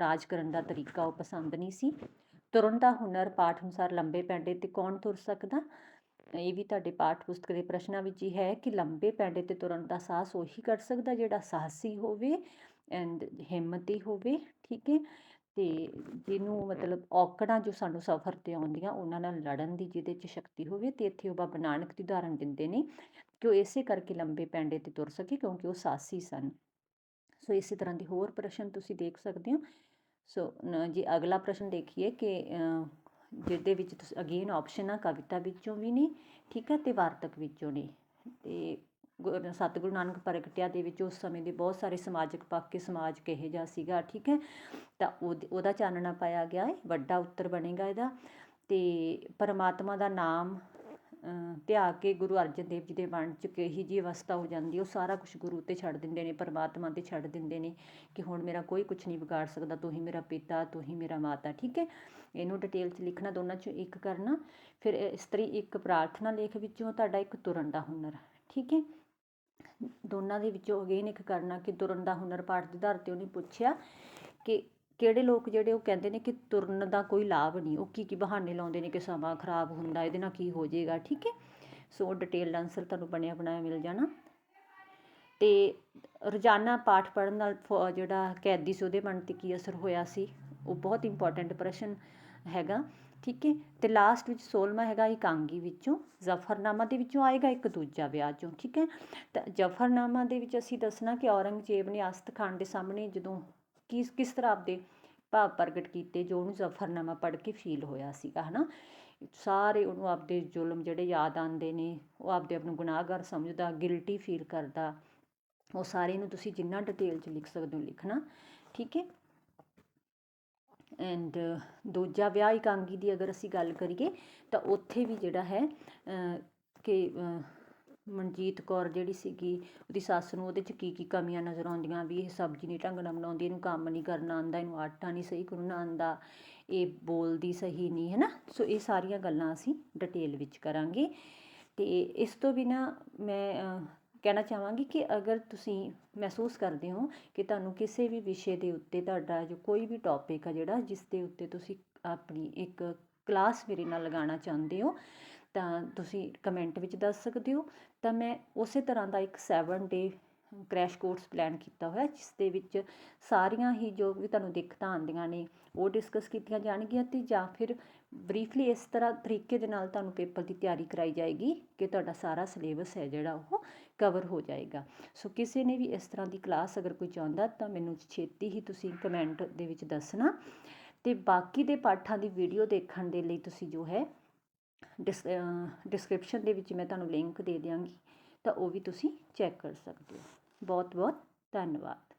Speaker 1: ਰਾਜ ਕਰਨ ਦਾ ਤਰੀਕਾ ਉਹ ਪਸੰਦ ਨਹੀਂ ਸੀ। ਤੁਰਨ ਦਾ ਹੁਨਰ ਪਾਠ ਅਨੁਸਾਰ ਲੰਬੇ ਪੈਂਡੇ ਤੇ ਕੌਣ ਤੁਰ ਸਕਦਾ? ਇਹ ਵੀ ਤੁਹਾਡੇ ਪਾਠ ਪੁਸਤਕ ਦੇ ਪ੍ਰਸ਼ਨਾਂ ਵਿੱਚ ਹੀ ਹੈ ਕਿ ਲੰਬੇ ਪੈਂਡੇ ਤੇ ਤੁਰਨ ਦਾ ਸਾਹਸ ਉਹੀ ਕਰ ਸਕਦਾ ਜਿਹੜਾ ਸਾਹਸੀ ਹੋਵੇ ਐਂਡ ਹਿੰਮਤੀ ਹੋਵੇ, ਠੀਕ ਹੈ? ਤੇ ਜਿਹਨੂੰ ਮਤਲਬ ਔਕੜਾਂ ਜੋ ਸਾਨੂੰ ਸਫ਼ਰ ਤੇ ਆਉਂਦੀਆਂ, ਉਹਨਾਂ ਨਾਲ ਲੜਨ ਦੀ ਜਿਹਦੇ 'ਚ ਸ਼ਕਤੀ ਹੋਵੇ, ਤੇ ਇੱਥੇ ਉਹ ਬਾਬਾ ਨਾਨਕ ਦੀ ਉਦਾਹਰਨ ਦਿੰਦੇ ਨੇ ਕਿ ਉਹ ਇਸੇ ਕਰਕੇ ਲੰਬੇ ਪੈਂਡੇ ਤੇ ਤੁਰ ਸਕੇ ਕਿਉਂਕਿ ਉਹ ਸਾਹਸੀ ਸਨ। ਸੋ ਇਸੇ ਤਰ੍ਹਾਂ ਦੇ ਹੋਰ ਪ੍ਰਸ਼ਨ ਤੁਸੀਂ ਦੇਖ ਸਕਦੇ ਹੋ। ਸੋ ਜੀ ਅਗਲਾ ਪ੍ਰਸ਼ਨ ਦੇਖੀਏ ਕਿ ਜਿਹਦੇ ਵਿੱਚ ਤੁਸੀਂ ਅਗੇਨ ਆਪਸ਼ਨ ਆ, ਕਵਿਤਾ ਵਿੱਚੋਂ ਵੀ ਨੇ, ਠੀਕ ਹੈ ਤੇ ਵਾਰਤਕ ਵਿੱਚੋਂ ਨੇ। ਤੇ ਸਤਿਗੁਰੂ ਨਾਨਕ ਪ੍ਰਗਟਿਆ ਦੇ ਵਿੱਚ ਉਸ ਸਮੇਂ ਦੇ ਬਹੁਤ ਸਾਰੇ ਸਮਾਜਿਕ ਪੱਖ ਕੇ ਸਮਾਜ ਕਿਹੋ ਜਿਹਾ ਸੀਗਾ, ਠੀਕ ਹੈ? ਤਾਂ ਉਹਦਾ ਚਾਨਣਾ ਪਾਇਆ ਗਿਆ ਹੈ, ਵੱਡਾ ਉੱਤਰ ਬਣੇਗਾ ਇਹਦਾ। ਤੇ ਪਰਮਾਤਮਾ ਦਾ ਨਾਮ ਧਿਆ ਕੇ ਗੁਰੂ ਅਰਜਨ ਦੇਵ ਜੀ ਦੇ ਮਨ 'ਚ ਕਹੀ ਜਿਹੀ ਅਵਸਥਾ ਹੋ ਜਾਂਦੀ, ਉਹ ਸਾਰਾ ਕੁਛ ਗੁਰੂ ਤੇ ਛੱਡ ਦਿੰਦੇ ਨੇ, ਪਰਮਾਤਮਾ ਤੇ ਛੱਡ ਦਿੰਦੇ ਨੇ ਕਿ ਹੁਣ ਮੇਰਾ ਕੋਈ ਕੁਛ ਨਹੀਂ ਵਿਗਾੜ ਸਕਦਾ, ਤੂੰ ਹੀ ਮੇਰਾ ਪਿਤਾ, ਤੂੰ ਹੀ ਮੇਰਾ ਮਾਤਾ, ਠੀਕ ਹੈ? ਇਹਨੂੰ ਡਿਟੇਲ 'ਚ ਲਿਖਣਾ ਦੋਨਾਂ 'ਚੋਂ ਇੱਕ ਕਰਨਾ, ਫਿਰ ਇਸਤਰੀ ਇੱਕ ਪ੍ਰਾਰਥਨਾ ਲੇਖ ਵਿੱਚੋਂ ਤੁਹਾਡਾ ਇੱਕ ਤੁਰਨ ਦਾ ਹੁਨਰ, ਠੀਕ ਹੈ? ਦੋਨਾਂ ਦੇ ਵਿੱਚੋਂ ਅਗੇਨ ਇੱਕ ਕਰਨਾ ਕਿ ਤੁਰਨ ਦਾ ਹੁਨਰ ਪਾਠ ਦੇ ਆਧਾਰ ਤੇ ਉਹਨੇ ਪੁੱਛਿਆ ਕਿ ਕਿਹੜੇ ਲੋਕ ਜਿਹੜੇ ਉਹ ਕਹਿੰਦੇ ਨੇ ਕਿ ਤੁਰਨ ਦਾ ਕੋਈ ਲਾਭ ਨਹੀਂ, ਉਹ ਕੀ ਕੀ ਬਹਾਨੇ ਲਾਉਂਦੇ ਨੇ ਕਿ ਸਮਾਂ ਖਰਾਬ ਹੁੰਦਾ, ਇਹਦੇ ਨਾਲ ਕੀ ਹੋ ਜਾਏਗਾ, ਠੀਕ ਹੈ? ਸੋ ਡਿਟੇਲਡ ਆਨਸਰ ਤੁਹਾਨੂੰ ਬਣਿਆ ਬਣਾਇਆ ਮਿਲ ਜਾਣਾ। ਤੇ ਰੋਜ਼ਾਨਾ ਪਾਠ ਪੜਨ ਨਾਲ ਜਿਹੜਾ ਕੈਦੀ ਸੀ ਉਹਦੇ ਮਨ ਤੇ ਕੀ ਅਸਰ ਹੋਇਆ ਸੀ? ਉਹ ਬਹੁਤ ਇੰਪੋਰਟੈਂਟ ਪ੍ਰਸ਼ਨ ਹੈਗਾ, ਠੀਕ ਹੈ? ਤੇ ਲਾਸਟ ਵਿੱਚ 16ਵਾਂ ਹੈਗਾ ਇਕਾਂਗੀ ਵਿੱਚੋਂ, ਜ਼ਫਰਨਾਮਾ ਦੇ ਵਿੱਚੋਂ ਆਏਗਾ, ਇੱਕ ਦੂਜਾ ਵਿਆਹ ਚੋਂ, ਠੀਕ ਹੈ? ਤਾਂ ਜ਼ਫਰਨਾਮਾ ਦੇ ਵਿੱਚ ਅਸੀਂ ਦੱਸਣਾ ਕਿ ਔਰੰਗਜ਼ੇਬ ਨੇ ਅਸਤ ਖਾਨ ਦੇ ਸਾਹਮਣੇ ਜਦੋਂ ਕਿਸ ਕਿਸ ਤਰ੍ਹਾਂ ਆਪਦੇ ਭਾਵ ਪ੍ਰਗਟ ਕੀਤੇ ਜੋ ਉਹਨੂੰ ਜ਼ਫਰਨਾਮਾ ਪੜ੍ਹ ਕੇ ਫੀਲ ਹੋਇਆ ਸੀਗਾ, ਹਨਾ? ਸਾਰੇ ਉਹਨੂੰ ਆਪਦੇ ਜ਼ੁਲਮ ਜਿਹੜੇ ਯਾਦ ਆਉਂਦੇ ਨੇ, ਉਹ ਆਪਦੇ ਆਪ ਨੂੰ ਗੁਨਾਹਗਰ ਸਮਝਦਾ ਗਿਲਟੀ ਫੀਲ ਕਰਦਾ। ਉਹ ਸਾਰੇ ਨੂੰ ਤੁਸੀਂ ਜਿੰਨਾ ਡਿਟੇਲ 'ਚ ਲਿਖ ਸਕਦੇ ਹੋ ਲਿਖਣਾ, ਠੀਕ ਹੈ? ਐਂਡ ਦੂਜਾ ਵਿਆਹ ਇਕਾਂਗੀ ਦੀ ਅਗਰ ਅਸੀਂ ਗੱਲ ਕਰੀਏ, ਤਾਂ ਉੱਥੇ ਵੀ ਜਿਹੜਾ ਹੈ ਕਿ ਮਨਜੀਤ ਕੌਰ ਜਿਹੜੀ ਸੀਗੀ, ਉਹਦੀ ਸੱਸ ਨੂੰ ਉਹਦੇ 'ਚ ਕੀ ਕੀ ਕਮੀਆਂ ਨਜ਼ਰ ਆਉਂਦੀਆਂ, ਵੀ ਇਹ ਸਬਜ਼ੀ ਨਹੀਂ ਢੰਗ ਨਾਲ ਬਣਾਉਂਦੀ, ਇਹਨੂੰ ਕੰਮ ਨਹੀਂ ਕਰਨਾ ਆਉਂਦਾ, ਇਹਨੂੰ ਆਟਾ ਨਹੀਂ ਸਹੀ ਗੁੰਨਣਾ ਆਉਂਦਾ, ਇਹ ਬੋਲਦੀ ਸਹੀ ਨਹੀਂ ਹੈ ਨਾ ਸੋ ਇਹ ਸਾਰੀਆਂ ਗੱਲਾਂ ਅਸੀਂ ਡਿਟੇਲ ਵਿੱਚ ਕਰਾਂਗੇ। ਤੇ ਇਸ ਤੋਂ ਬਿਨਾ ਮੈਂ ਕਹਿਣਾ ਚਾਹਾਂਗੀ ਕਿ ਅਗਰ ਤੁਸੀਂ ਮਹਿਸੂਸ ਕਰਦੇ ਹੋ ਕਿ ਤੁਹਾਨੂੰ ਕਿਸੇ ਵੀ ਵਿਸ਼ੇ ਦੇ ਉੱਤੇ ਤੁਹਾਡਾ ਜੋ ਕੋਈ ਵੀ ਟੌਪਿਕ ਆ ਜਿਹੜਾ, ਜਿਸ ਦੇ ਉੱਤੇ ਤੁਸੀਂ ਆਪਣੀ ਇੱਕ ਕਲਾਸ ਮੇਰੇ ਨਾਲ ਲਗਾਉਣਾ ਚਾਹੁੰਦੇ ਹੋ ਤਾਂ ਤੁਸੀਂ ਕਮੈਂਟ ਵਿੱਚ ਦੱਸ ਸਕਦੇ ਹੋ। ਤਾਂ ਮੈਂ ਉਸੇ ਤਰ੍ਹਾਂ ਦਾ ਇੱਕ 7 ਡੇ ਕਰੈਸ਼ ਕੋਰਸ ਪਲਾਨ ਕੀਤਾ ਹੋਇਆ, ਜਿਸ ਦੇ ਵਿੱਚ ਸਾਰੀਆਂ ਹੀ ਜੋ ਵੀ ਤੁਹਾਨੂੰ ਦਿੱਕਤਾਂ ਆਉਂਦੀਆਂ ਨੇ, ਉਹ ਡਿਸਕਸ ਕੀਤੀਆਂ ਜਾਣਗੀਆਂ ਤੇ ਜਾਂ ਫਿਰ ਬਰੀਫਲੀ ਇਸ ਤਰ੍ਹਾਂ ਤਰੀਕੇ ਦੇ ਨਾਲ ਤੁਹਾਨੂੰ ਪੇਪਰ ਦੀ ਤਿਆਰੀ ਕਰਾਈ ਜਾਏਗੀ ਕਿ ਤੁਹਾਡਾ ਸਾਰਾ ਸਿਲੇਬਸ ਹੈ ਜਿਹੜਾ ਉਹ ਕਵਰ ਹੋ ਜਾਏਗਾ। ਸੋ ਕਿਸੇ ਨੇ ਵੀ ਇਸ ਤਰ੍ਹਾਂ ਦੀ ਕਲਾਸ ਅਗਰ ਕੋਈ ਚਾਹੁੰਦਾ ਤਾਂ ਮੈਨੂੰ ਛੇਤੀ ਹੀ ਤੁਸੀਂ ਕਮੈਂਟ ਦੇ ਵਿੱਚ ਦੱਸਣਾ। ਤੇ ਬਾਕੀ ਦੇ ਪਾਠਾਂ ਦੀ ਵੀਡੀਓ ਦੇਖਣ ਦੇ ਲਈ ਤੁਸੀਂ ਜੋ ਹੈ ਡਿਸ ਡਿਸਕ੍ਰਿਪਸ਼ਨ ਦੇ ਵਿੱਚ ਮੈਂ ਤੁਹਾਨੂੰ ਲਿੰਕ ਦੇ ਦਿਆਂਗੀ, ਤਾਂ ਉਹ ਵੀ ਤੁਸੀਂ ਚੈੱਕ ਕਰ ਸਕਦੇ ਹੋ। ਬਹੁਤ ਬਹੁਤ ਧੰਨਵਾਦ।